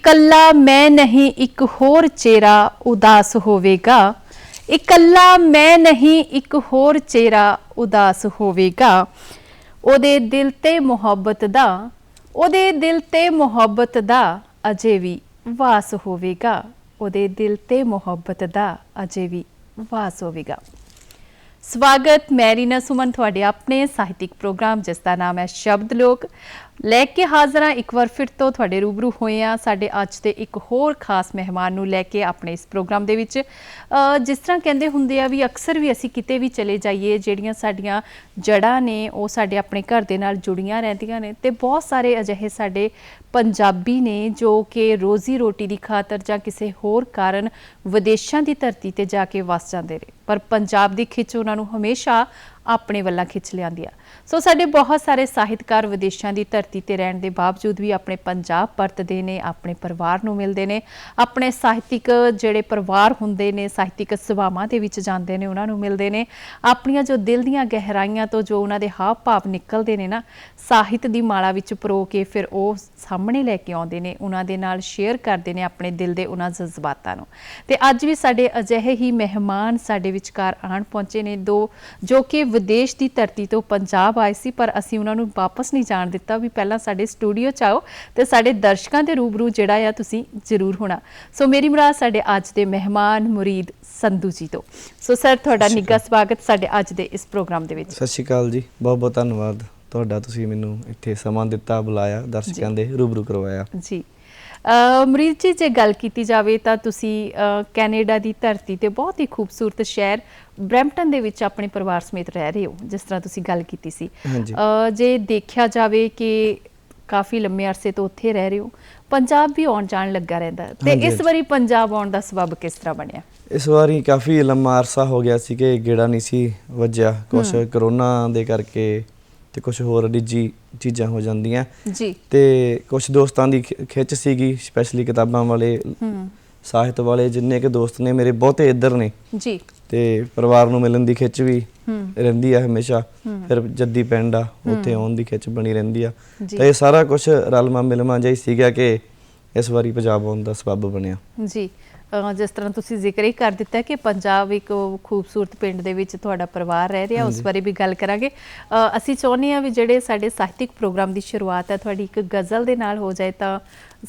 ਇਕੱਲਾ ਮੈਂ ਨਹੀਂ, ਇੱਕ ਹੋਰ ਚਿਹਰਾ ਉਦਾਸ ਹੋਵੇਗਾ। ਇਕੱਲਾ ਮੈਂ ਨਹੀਂ, ਇੱਕ ਹੋਰ ਚਿਹਰਾ ਉਦਾਸ ਹੋਵੇਗਾ। ਉਹਦੇ ਦਿਲ ਤੇ ਮੁਹੱਬਤ ਦਾ, ਉਹਦੇ ਦਿਲ ਤੇ ਮੁਹੱਬਤ ਦਾ ਅਜੇ ਵੀ ਵਾਸ ਹੋਵੇਗਾ। ਉਹਦੇ ਦਿਲ ਤੇ ਮੁਹੱਬਤ ਦਾ ਅਜੇ ਵੀ ਵਾਸ ਹੋਵੇਗਾ। ਸਵਾਗਤ ਮੈਰੀਨਾ ਸੁਮਨ, ਤੁਹਾਡੇ ਆਪਣੇ ਸਾਹਿਤਿਕ ਪ੍ਰੋਗਰਾਮ, ਜਿਸ ਦਾ ਨਾਮ ਹੈ ਸ਼ਬਦ ਲੋਕ। ਲੈ ਕੇ ਹਾਜ਼ਰਾਂ ਇੱਕ ਵਾਰ ਫਿਰ ਤੋਂ ਤੁਹਾਡੇ ਰੂਬਰੂ ਹੋਏ ਆ ਸਾਡੇ ਅੱਜ ਦੇ ਇੱਕ ਹੋਰ ਖਾਸ ਮਹਿਮਾਨ ਨੂੰ ਲੈ ਕੇ ਆਪਣੇ ਇਸ ਪ੍ਰੋਗਰਾਮ ਦੇ ਵਿੱਚ। ਜਿਸ ਤਰ੍ਹਾਂ ਕਹਿੰਦੇ ਹੁੰਦੇ ਆ ਵੀ ਅਕਸਰ ਵੀ ਅਸੀਂ ਕਿਤੇ ਵੀ ਚਲੇ ਜਾਈਏ, ਜਿਹੜੀਆਂ ਸਾਡੀਆਂ ਜੜ੍ਹਾਂ ਨੇ, ਉਹ ਸਾਡੇ ਆਪਣੇ ਘਰ ਦੇ ਨਾਲ ਜੁੜੀਆਂ ਰਹਿੰਦੀਆਂ ਨੇ ਤੇ ਬਹੁਤ ਸਾਰੇ ਅਜਿਹੇ ਸਾਡੇ ਪੰਜਾਬੀ ਨੇ ਜੋ ਕਿ ਰੋਜ਼ੀ ਰੋਟੀ ਦੀ ਖਾਤਰ ਜਾਂ ਕਿਸੇ ਹੋਰ ਕਾਰਨ ਵਿਦੇਸ਼ਾਂ ਦੀ ਧਰਤੀ ਤੇ ਜਾ ਕੇ ਵਸ ਜਾਂਦੇ ਨੇ। ਪਰ ਪੰਜਾਬ ਦੀ ਖਿੱਚ ਉਹਨਾਂ ਨੂੰ ਹਮੇਸ਼ਾ ਆਪਣੇ ਵੱਲਾਂ ਖਿੱਚ ਲਿਆਂਦੀ ਆ। ਸੋ ਸਾਡੇ ਬਹੁਤ ਸਾਰੇ ਸਾਹਿਤਕਾਰ ਵਿਦੇਸ਼ਾਂ ਦੀ ਧਰਤੀ ਤੇ ਰਹਿਣ ਦੇ ਬਾਵਜੂਦ ਵੀ ਆਪਣੇ ਪੰਜਾਬ ਪਰਤਦੇ ਨੇ, ਆਪਣੇ ਪਰਿਵਾਰ ਨੂੰ ਮਿਲਦੇ ਨੇ, ਆਪਣੇ ਸਾਹਿਤਿਕ ਜਿਹੜੇ ਪਰਿਵਾਰ ਹੁੰਦੇ ਨੇ, ਸਾਹਿਤਿਕ ਸਭਾਵਾਂ ਦੇ ਵਿੱਚ ਜਾਂਦੇ ਨੇ, ਉਹਨਾਂ ਨੂੰ ਮਿਲਦੇ ਨੇ। ਆਪਣੀਆਂ ਜੋ ਦਿਲ ਦੀਆਂ ਗਹਿਰਾਈਆਂ ਤੋਂ ਜੋ ਉਹਨਾਂ ਦੇ ਹਾਵ ਭਾਵ ਨਿਕਲਦੇ ਨੇ ਨਾ, ਸਾਹਿਤ ਦੀ ਮਾਲਾ ਵਿੱਚ ਪਰੋ ਕੇ ਫਿਰ ਉਹ ਸਾਹਮਣੇ ਲੈ ਕੇ ਆਉਂਦੇ ਨੇ, ਉਹਨਾਂ ਦੇ ਨਾਲ ਸ਼ੇਅਰ ਕਰਦੇ ਨੇ ਆਪਣੇ ਦਿਲ ਦੇ ਉਹਨਾਂ ਜਜ਼ਬਾਤਾਂ ਨੂੰ। ਤੇ ਅੱਜ ਵੀ ਸਾਡੇ ਅਜਿਹੇ ਹੀ ਮਹਿਮਾਨ ਸਾਡੇ ਵਿਚਕਾਰ ਆਣ ਪਹੁੰਚੇ ਨੇ, ਦੋ ਜੋ ਕਿ ਵਿਦੇਸ਼ ਦੀ ਧਰਤੀ ਤੋਂ ਪੰਜਾਬ ਆਏ ਸੀ ਪਰ ਅਸੀਂ ਉਹਨਾਂ ਨੂੰ ਵਾਪਸ ਨਹੀਂ ਜਾਣ ਦਿੱਤਾ। ਵੀ ਪਹਿਲਾਂ ਸਾਡੇ ਸਟੂਡੀਓ ਚ ਆਓ ਤੇ ਸਾਡੇ ਦਰਸ਼ਕਾਂ ਦੇ ਰੂਬਰੂ ਜਿਹੜਾ ਆ ਤੁਸੀਂ ਜ਼ਰੂਰ ਹੋਣਾ। ਸੋ ਮੇਰੀ ਮੁਰਾਦ ਸਾਡੇ ਅੱਜ ਦੇ ਮਹਿਮਾਨ ਮੁਰੀਦ ਸੰਧੂ ਜੀ ਤੋਂ। ਸੋ ਸਰ ਤੁਹਾਡਾ ਨਿੱਘਾ ਸਵਾਗਤ ਸਾਡੇ ਅੱਜ ਦੇ ਇਸ ਪ੍ਰੋਗਰਾਮ ਦੇ ਵਿੱਚ। ਸਤਿ ਸ਼੍ਰੀ ਅਕਾਲ ਜੀ। ਬਹੁਤ ਬਹੁਤ ਧੰਨਵਾਦ। ਤੁਹਾਡਾ ਤੁਸੀਂ ਮੈਨੂੰ ਇੱਥੇ ਸਮਾਂ ਦਿੱਤਾ ਬੁਲਾਇਆ ਦਰਸ਼ਕਾਂ ਦੇ ਰੂਬਰੂ ਕਰਵਾਇਆ। ਜੀ। ਅ ਮਰੀਜ਼ ਜੀ ਜੇ ਗੱਲ ਕੀਤੀ ਜਾਵੇ ਤਾਂ ਤੁਸੀਂ ਕੈਨੇਡਾ ਦੀ ਧਰਤੀ ਤੇ ਬਹੁਤ ਹੀ ਖੂਬਸੂਰਤ ਸ਼ਹਿਰ ਬ੍ਰੈਂਪਟਨ ਦੇ ਵਿੱਚ ਆਪਣੇ ਪਰਿਵਾਰ ਸਮੇਤ ਰਹਿ ਰਹੇ ਹੋ ਜਿਸ ਤਰ੍ਹਾਂ ਤੁਸੀਂ ਗੱਲ ਕੀਤੀ ਸੀ। ਜੇ ਦੇਖਿਆ ਜਾਵੇ ਕਿ ਕਾਫੀ ਲੰਮੇ ਅਰਸੇ ਤੋਂ ਉੱਥੇ ਰਹਿ ਰਹੇ ਹੋ ਪੰਜਾਬ ਵੀ ਆਉਣ ਜਾਣ ਲੱਗਾ ਰਹਿੰਦਾ। ਤੇ ਇਸ। ਵਾਰੀ ਪੰਜਾਬ ਆਉਣ ਦਾ ਸਬਬ ਕਿਸ ਤਰ੍ਹਾਂ ਬਣਿਆ? ਇਸ ਵਾਰੀ ਕਾਫੀ ਲੰਮਾ ਅਰਸਾ ਹੋ ਗਿਆ ਸੀ ਕਿ ਗੇੜਾ ਨਹੀਂ ਸੀ ਵੱਜਿਆ। ਕੁਝ ਕਰੋਨਾ ਦੇ ਕਰਕੇ ਤੇ ਕੁਝ ਹੋਰ ਨਿੱਜੀ ਚੀਜ਼ਾਂ ਹੋ ਜਾਂਦੀਆਂ। ਜੀ। ਤੇ ਕੁਝ ਦੋਸਤਾਂ ਦੀ ਖਿ- ਖਿੱਚ ਸੀਗੀ ਸਪੈਸ਼ਲੀ ਕਿਤਾਬਾਂ ਵਾਲੇ ਹੂੰ। ਸਾਹਿਤ ਵਾਲੇ ਜਿੰਨੇ ਕਿ ਦੋਸਤ ਨੇ ਮੇਰੇ ਬਹੁਤੇ ਇੱਧਰ ਨੇ। ਜੀ। ਤੇ ਪਰਿਵਾਰ ਨੂੰ ਮਿਲਣ ਦੀ ਖਿੱਚ ਵੀ ਹੂੰ। ਰਹਿੰਦੀ ਆ ਹਮੇਸ਼ਾ। ਫਿਰ ਜੱਦੀ ਪਿੰਡ ਆ ਉੱਥੇ ਆਉਣ ਦੀ ਖਿੱਚ ਬਣੀ ਰਹਿੰਦੀ ਆ। ਜੀ। ਤਾਂ ਇਹ ਸਾਰਾ ਕੁਝ ਰਲਮਾ ਮਿਲਮਾ ਜਿਹਾ ਹੀ ਸੀਗਾ ਕਿ ਇਸ ਵਾਰੀ ਪੰਜਾਬ ਆਉਣ ਦਾ ਸਬਬ ਬਣਿਆ। ਜੀ। ਜਿਸ ਤਰ੍ਹਾਂ ਤੁਸੀਂ ਜ਼ਿਕਰ ਹੀ ਕਰ ਦਿੱਤਾ ਕਿ ਪੰਜਾਬ ਇੱਕ ਖੂਬਸੂਰਤ ਪਿੰਡ ਦੇ ਵਿੱਚ ਤੁਹਾਡਾ ਪਰਿਵਾਰ ਰਹਿ ਰਿਹਾ ਉਸ। ਬਾਰੇ ਵੀ ਗੱਲ ਕਰਾਂਗੇ। ਅਸੀਂ ਚਾਹੁੰਦੇ ਹਾਂ ਵੀ ਜਿਹੜੇ ਸਾਡੇ ਸਾਹਿਤਿਕ ਪ੍ਰੋਗਰਾਮ ਦੀ ਸ਼ੁਰੂਆਤ ਹੈ ਤੁਹਾਡੀ ਇੱਕ ਗਜ਼ਲ ਦੇ ਨਾਲ ਹੋ ਜਾਏ ਤਾਂ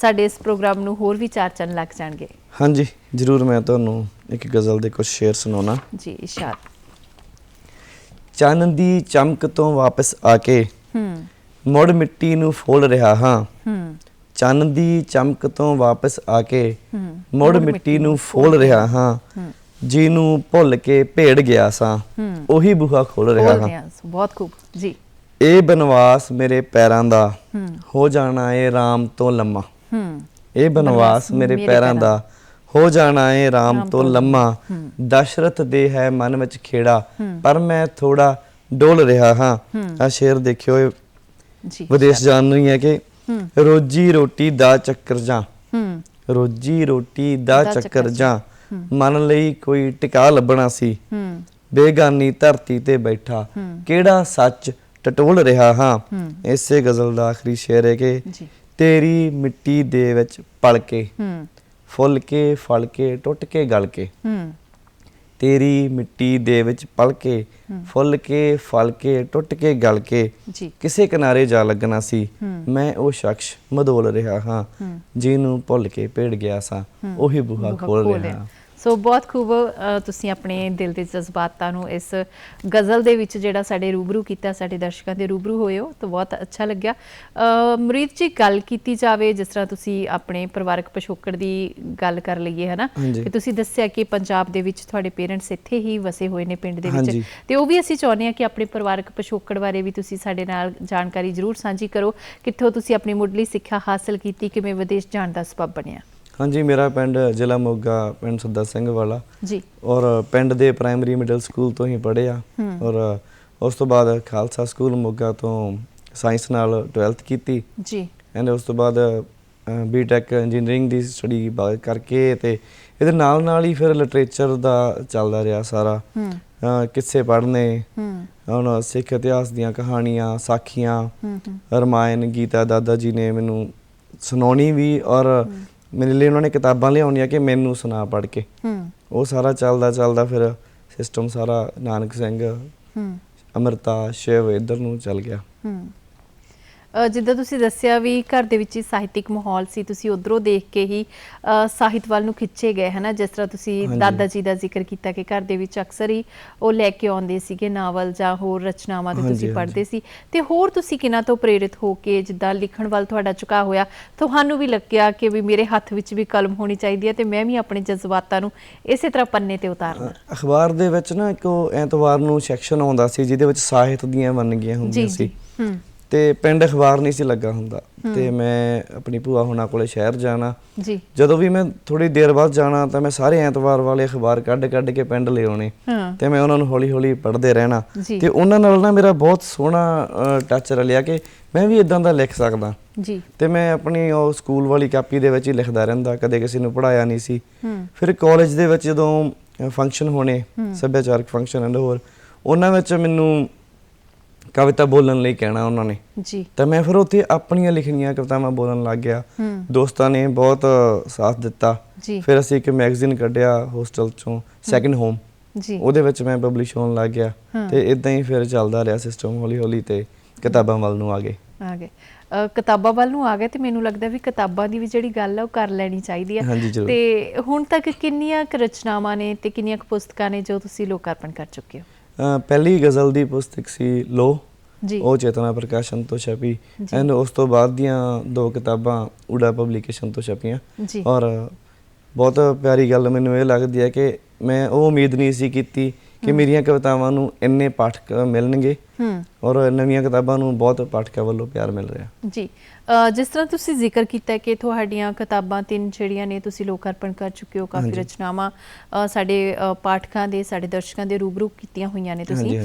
ਸਾਡੇ ਇਸ ਪ੍ਰੋਗਰਾਮ ਨੂੰ ਹੋਰ ਵੀ ਚਾਰ ਚੰਨ ਲੱਗ ਜਾਣਗੇ। ਹਾਂਜੀ ਜ਼ਰੂਰ ਮੈਂ ਤੁਹਾਨੂੰ ਇੱਕ ਗਜ਼ਲ ਦੇ ਕੁਝ ਸ਼ੇਰ ਸੁਣਾਉਣਾ। ਜੀ ਇਸ਼ਾਦ ਚੰਨ ਦੀ ਚਮਕ ਤੋਂ ਵਾਪਸ ਆ ਕੇ ਹੂੰ। ਮੁੜ ਮਿੱਟੀ ਨੂੰ ਫੋਲ ਰਿਹਾ ਹਾਂ। ਹੂੰ। ਚੰਨ ਦੀ ਚਮਕ ਤੋਂ ਵਾਪਸ ਆ ਕੇ ਮੁੜ ਮਿੱਟੀ ਨੂੰ ਫੋਲ ਰਿਹਾ ਹਾਂ। ਹੂੰ। ਜਿਹਨੂੰ ਭੁੱਲ ਕੇ ਭੇੜ ਗਿਆ ਸਾਂ। ਉਹੀ ਬੂਹਾ ਖੋਲ ਰਿਹਾ ਹਾਂ। ਬਹੁਤ ਖੂਬ। ਜੀ। ਇਹ ਬਨਵਾਸ ਮੇਰੇ ਪੈਰਾਂ ਦਾ। ਹੂੰ। ਜਾਣਾ ਏ ਰਾਮ ਤੋਂ ਲੰਮਾ। ਇਹ ਬਨਵਾਸ ਮੇਰੇ ਪੈਰਾਂ ਦਾ। ਹੋ ਜਾਣਾ ਏ ਰਾਮ ਤੋਂ ਲੰਮਾ। ਹੂੰ। ਦਸ਼ਰਥ ਦੇ ਹੈ ਮਨ ਵਿੱਚ ਖੇੜਾ। ਪਰ ਮੈਂ ਥੋੜਾ ਡੋਲ ਰਿਹਾ ਹਾਂ। ਆ ਸ਼ੇਰ ਦੇਖਿਓ। ਜੀ। ਵਿਦੇਸ਼ ਜਾਣ ਨੂੰ ਹੀ ਹੈ ਕਿ ਰੋਜੀ ਰੋਟੀ ਦਾ ਚੱਕਰ ਜਾਂ। ਹੂੰ। ਰੋਜੀ ਰੋਟੀ ਦਾ ਚੱਕਰ ਜਾਂ। ਮਨ ਲਈ ਕੋਈ ਟਿਕਾ ਲੱਭਣਾ ਸੀ। ਹੂੰ। ਬੇਗਾਨੀ ਧਰਤੀ ਤੇ ਬੈਠਾ। ਕਿਹੜਾ ਸੱਚ ਟਟੋਲ ਰਿਹਾ ਹਾਂ। ਇਸੇ ਗਜ਼ਲ ਦਾ ਆਖਰੀ ਸ਼ੇਰ ਹੈ ਕਿ ਤੇਰੀ ਮਿੱਟੀ ਦੇ ਵਿੱਚ ਪਲ ਕੇ। ਹੂੰ। ਫੁੱਲ ਕੇ ਫਲ ਕੇ ਟੁੱਟ ਕੇ ਗਲ ਕੇ। ਹੂੰ। ਤੇਰੀ ਮਿੱਟੀ ਦੇ ਵਿੱਚ ਪਲ ਕੇ ਫੁੱਲ ਕੇ ਫਲ ਕੇ ਟੁੱਟ ਕੇ ਗਲ ਕੇ ਕਿਸੇ ਕਿਨਾਰੇ ਜਾ ਲੱਗਣਾ ਸੀ। ਮੈਂ ਉਹ ਸ਼ਖਸ ਮਦੋਲ ਰਿਹਾ ਹਾਂ ਜਿਹਨੂੰ ਭੁੱਲ ਕੇ ਭੇੜ ਗਿਆ ਸਾਂ ਉਹੀ ਬੂਹਾ ਖੋਲ ਰਿਹਾ। ਸੋ ਬਹੁਤ ਖੂਬ ਤੁਸੀਂ ਆਪਣੇ ਦਿਲ ਦੇ ਜਜ਼ਬਾਤਾਂ ਨੂੰ ਇਸ ਗਜ਼ਲ ਦੇ ਵਿੱਚ ਜਿਹੜਾ ਸਾਡੇ ਰੂਬਰੂ ਕੀਤਾ ਸਾਡੇ ਦਰਸ਼ਕਾਂ ਦੇ ਰੂਬਰੂ ਹੋਏ ਹੋ ਤਾਂ ਬਹੁਤ ਅੱਛਾ ਲੱਗਿਆ ਮਰੀਦ ਜੀ ਗੱਲ ਕੀਤੀ ਜਾਵੇ ਜਿਸ ਤਰ੍ਹਾਂ ਤੁਸੀਂ ਆਪਣੇ ਪਰਿਵਾਰਕ ਪਿਛੋਕੜ ਦੀ ਗੱਲ ਕਰ ਲਈਏ ਹਨਾ। ਕਿ ਤੁਸੀਂ ਦੱਸਿਆ ਕਿ ਪੰਜਾਬ ਦੇ ਵਿੱਚ ਤੁਹਾਡੇ ਪੇਰੈਂਟਸ ਇੱਥੇ ਹੀ ਵਸੇ ਹੋਏ ਨੇ ਪਿੰਡ ਦੇ ਵਿੱਚ। ਤੇ ਉਹ ਵੀ ਅਸੀਂ ਚਾਹੁੰਦੇ ਹਾਂ ਕਿ ਆਪਣੇ ਪਰਿਵਾਰਕ ਪਿਛੋਕੜ ਬਾਰੇ ਵੀ ਤੁਸੀਂ ਸਾਡੇ ਨਾਲ ਜਾਣਕਾਰੀ ਜ਼ਰੂਰ ਸਾਂਝੀ ਕਰੋ ਕਿੱਥੋਂ ਤੁਸੀਂ ਆਪਣੀ ਮੁੱਢਲੀ ਸਿੱਖਿਆ ਹਾਸਲ ਕੀਤੀ ਕਿਵੇਂ ਵਿਦੇਸ਼ ਜਾਣ ਦਾ ਸਬਬ ਬਣਿਆ ਹਾਂਜੀ ਮੇਰਾ ਪਿੰਡ ਜ਼ਿਲ੍ਹਾ ਮੋਗਾ ਪਿੰਡ ਸੱਦਾ ਸਿੰਘ ਵਾਲਾ। ਜੀ। ਔਰ ਪਿੰਡ ਦੇ ਪ੍ਰਾਇਮਰੀ ਮਿਡਲ ਸਕੂਲ ਤੋਂ ਹੀ ਪੜ੍ਹਿਆ। ਔਰ ਉਸ ਤੋਂ ਬਾਅਦ ਖਾਲਸਾ ਸਕੂਲ ਮੋਗਾ ਤੋਂ ਸਾਇੰਸ ਨਾਲ 12th ਕੀਤੀ। ਜੀ। ਐਂਡ ਉਸ ਤੋਂ ਬਾਅਦ ਬੀਟੈਕ ਇੰਜੀਨੀਅਰਿੰਗ ਦੀ ਸਟੱਡੀ ਕਰਕੇ ਤੇ ਇਹਦੇ ਨਾਲ ਨਾਲ ਹੀ ਫਿਰ ਲਿਟਰੇਚਰ ਦਾ ਚੱਲਦਾ ਰਿਹਾ ਸਾਰਾ। ਕਿੱਸੇ ਪੜ੍ਹਨੇ। ਹੂੰ। ਹੁਣ ਸਿੱਖ ਇਤਿਹਾਸ ਦੀਆਂ ਕਹਾਣੀਆਂ ਸਾਖੀਆਂ ਰਮਾਇਣ ਗੀਤਾ ਦਾਦਾ ਜੀ ਨੇ ਮੈਨੂੰ ਸੁਣਾਉਣੀ ਵੀ ਔਰ ਮੇਰੇ ਲਈ ਉਹਨਾਂ ਨੇ ਕਿਤਾਬਾਂ ਲਿਆਉਣੀਆਂ ਕਿ ਮੈਨੂੰ ਸੁਣਾ ਪੜ੍ਹ ਕੇ। ਹੂੰ। ਉਹ ਸਾਰਾ ਚੱਲਦਾ ਚੱਲਦਾ ਫਿਰ ਸਿਸਟਮ ਸਾਰਾ ਨਾਨਕ ਸਿੰਘ ਹੂੰ। ਅਮਰਤਾ ਸ਼ਿਵ ਇੱਧਰ ਨੂੰ ਚੱਲ ਗਿਆ। ਹੂੰ। ਜਿੱਦਾਂ ਤੁਸੀਂ ਦੱਸਿਆ ਵੀ ਘਰ ਦੇ ਵਿੱਚ ਹੀ ਸਾਹਿਤਿਕ ਮਾਹੌਲ ਸੀ ਤੁਸੀਂ ਉਧਰੋਂ ਦੇਖ ਕੇ ਹੀ ਸਾਹਿਤ ਵੱਲ ਨੂੰ ਖਿੱਚੇ ਗਏ ਹਨਾ? ਜਿਸ ਤਰ੍ਹਾਂ ਤੁਸੀਂ। ਦਾਦਾ ਜੀ ਦਾ ਜ਼ਿਕਰ ਕੀਤਾ ਕਿ ਘਰ ਦੇ ਵਿੱਚ ਅਕਸਰ ਹੀ ਉਹ ਲੈ ਕੇ ਆਉਂਦੇ ਸੀਗੇ ਨਾਵਲ ਜਾਂ ਹੋਰ ਰਚਨਾਵਾਂ ਤੇ ਤੁਸੀਂ। ਪੜ੍ਹਦੇ ਸੀ। ਤੇ ਹੋਰ ਤੁਸੀਂ ਕਿਨਾਂ ਤੋਂ ਪ੍ਰੇਰਿਤ ਹੋ ਕੇ ਜਿੱਦਾਂ ਲਿਖਣ ਵੱਲ ਤੁਹਾਡਾ ਝੁਕਾਅ ਹੋਇਆ? ਤੁਹਾਨੂੰ ਵੀ ਲੱਗਿਆ ਕਿ ਵੀ ਮੇਰੇ ਹੱਥ ਵਿੱਚ ਵੀ ਕਲਮ ਹੋਣੀ ਚਾਹੀਦੀ ਹੈ ਤੇ ਮੈਂ ਵੀ ਆਪਣੇ ਜਜ਼ਬਾਤਾਂ ਨੂੰ ਇਸੇ ਤਰ੍ਹਾਂ ਪੰਨੇ ਤੇ ਉਤਾਰਨਾ? ਅਖਬਾਰ ਦੇ ਵਿੱਚ ਨਾ ਇੱਕ ਐਤਵਾਰ ਨੂੰ ਸੈਕਸ਼ਨ ਆਉਂਦਾ ਸੀ ਜਿਹਦੇ ਵਿੱਚ ਸਾਹਿਤ ਦੀਆਂ ਵੰਨਗੀਆਂ ਹੁੰਦੀਆਂ ਸੀ। ਹੂੰ। ਤੇ ਪਿੰਡ ਅਖਬਾਰ ਨਹੀਂ ਸੀ ਲੱਗਾ ਹੁੰਦਾ। ਤੇ ਮੈਂ ਆਪਣੀ ਭੂਆ ਹੁਣਾਂ ਕੋਲੇ ਸ਼ਹਿਰ ਜਾਣਾ। ਜੀ। ਜਦੋਂ ਵੀ ਮੈਂ ਥੋੜੀ ਦੇਰ ਬਾਅਦ ਜਾਣਾ ਤਾਂ ਮੈਂ ਸਾਰੇ ਐਤਵਾਰ ਵਾਲੇ ਅਖਬਾਰ ਕੱਢ ਕੱਢ ਕੇ ਪਿੰਡ ਲੈ ਆਉਣੇ। ਤੇ ਮੈਂ ਉਹਨਾਂ ਨੂੰ ਹੌਲੀ ਹੌਲੀ ਪੜ੍ਹਦੇ ਰਹਿਣਾ। ਤੇ ਉਹਨਾਂ ਨਾਲ ਨਾ ਮੇਰਾ ਬਹੁਤ ਸੋਹਣਾ ਟੱਚ ਰਲਿਆ ਕਿ ਮੈਂ ਵੀ ਇਦਾਂ ਦਾ ਲਿਖ ਸਕਦਾ। ਜੀ। ਤੇ ਮੈਂ ਆਪਣੀ ਉਹ ਸਕੂਲ ਵਾਲੀ ਕਾਪੀ ਦੇ ਵਿੱਚ ਹੀ ਲਿਖਦਾ ਰਹਿੰਦਾ ਕਦੇ ਕਿਸੇ ਨੂੰ ਪੜਾਇਆ ਨਹੀਂ ਸੀ। ਫਿਰ ਕਾਲਜ ਦੇ ਵਿੱਚ ਜਦੋਂ ਫੰਕਸ਼ਨ ਹੋਣੇ ਸੱਭਿਆਚਾਰਕ ਫੰਕਸ਼ਨ ਐਂਡ ਹੋਰ ਉਹਨਾਂ ਵਿੱਚ ਮੈਨੂੰ ਕਵਿਤਾ ਬੋਲਣ ਲਈ ਕਹਿਣਾ ਉਹਨਾਂ ਨੇ। ਜੀ। ਤਾਂ ਮੈਂ ਫਿਰ ਉੱਥੇ ਆਪਣੀਆਂ ਲਿਖਣੀਆਂ ਕਵਿਤਾਵਾਂ ਬੋਲਣ ਲੱਗ ਗਿਆ। ਦੋਸਤਾਂ ਨੇ ਬਹੁਤ ਸਾਥ ਦਿੱਤਾ। ਫਿਰ ਅਸੀਂ ਇੱਕ ਮੈਗਜ਼ੀਨ ਕੱਢਿਆ ਹੋਸਟਲ ਚੋਂ ਸੈਕੰਡ ਹੋਮ ਜੀ। ਉਹਦੇ ਵਿੱਚ ਮੈਂ ਪਬਲਿਸ਼ ਹੋਣ ਲੱਗ ਗਿਆ। ਤੇ ਇਦਾਂ ਹੀ ਫਿਰ ਚੱਲਦਾ ਰਿਹਾ ਸਿਸਟਮ ਹੌਲੀ ਹੌਲੀ ਤੇ ਕਿਤਾਬਾਂ ਵੱਲ ਨੂੰ ਆ ਗਏ। ਆ ਗਏ। ਕਿਤਾਬਾਂ ਵੱਲ ਨੂੰ ਆ ਗਏ ਤੇ ਮੈਨੂੰ ਲੱਗਦਾ ਵੀ ਕਿਤਾਬਾਂ ਦੀ ਵੀ ਜਿਹੜੀ ਗੱਲ ਆ ਉਹ ਕਰ ਲੈਣੀ ਚਾਹੀਦੀ ਆ। ਤੇ ਹੁਣ ਤੱਕ ਕਿੰਨੀਆਂ ਰਚਨਾਵਾਂ ਨੇ ਤੇ ਕਿੰਨੀਆਂ ਪੁਸਤਕਾਂ ਨੇ ਜੋ ਤੁਸੀਂ ਲੋਕਾਰਪਣ ਕਰ ਚੁੱਕੇ ਹੋ? ਪਹਿਲੀ ਗਜ਼ਲ ਦੀ ਪੁਸਤਕ ਸੀ ਲੋ। ਜੀ। ਉਹ ਚੇਤਨਾ ਪ੍ਰਕਾਸ਼ਨ ਤੋਂ ਛਪੀ। ਐਂਡ ਉਸ ਤੋਂ ਬਾਅਦ ਦੀਆਂ ਦੋ ਕਿਤਾਬਾਂ ਉਡਾ ਪਬਲਿਕੇਸ਼ਨ ਤੋਂ ਛਪੀਆਂ। ਔਰ ਬਹੁਤ ਪਿਆਰੀ ਗੱਲ ਮੈਨੂੰ ਇਹ ਲੱਗਦੀ ਹੈ ਕਿ ਮੈਂ ਉਹ ਉਮੀਦ ਨਹੀਂ ਸੀ ਕੀਤੀ ਕਿ ਮੇਰੀਆਂ ਕਵਿਤਾਵਾਂ ਨੂੰ ਇੰਨੇ ਪਾਠਕ ਮਿਲਣਗੇ। ਹੂੰ। ਔਰ ਨਵੀਆਂ ਕਿਤਾਬਾਂ ਨੂੰ ਬਹੁਤ ਪਾਠਕਾਂ ਵੱਲੋਂ ਪਿਆਰ ਮਿਲ ਰਿਹਾ। ਜੀ। ਜਿਸ ਤਰ੍ਹਾਂ ਤੁਸੀਂ ਜ਼ਿਕਰ ਕੀਤਾ ਕਿ ਤੁਹਾਡੀਆਂ ਕਿਤਾਬਾਂ ਤਿੰਨ ਜਿਹੜੀਆਂ ਨੇ ਤੁਸੀਂ ਲੋਕਾਰਪਣ ਕਰ ਚੁੱਕੇ ਹੋ ਕਾਫੀ। ਰਚਨਾਵਾਂ ਸਾਡੇ ਪਾਠਕਾਂ ਦੇ ਸਾਡੇ ਦਰਸ਼ਕਾਂ ਦੇ ਰੂਬਰੂ ਕੀਤੀਆਂ ਹੋਈਆਂ ਨੇ ਤੁਸੀਂ।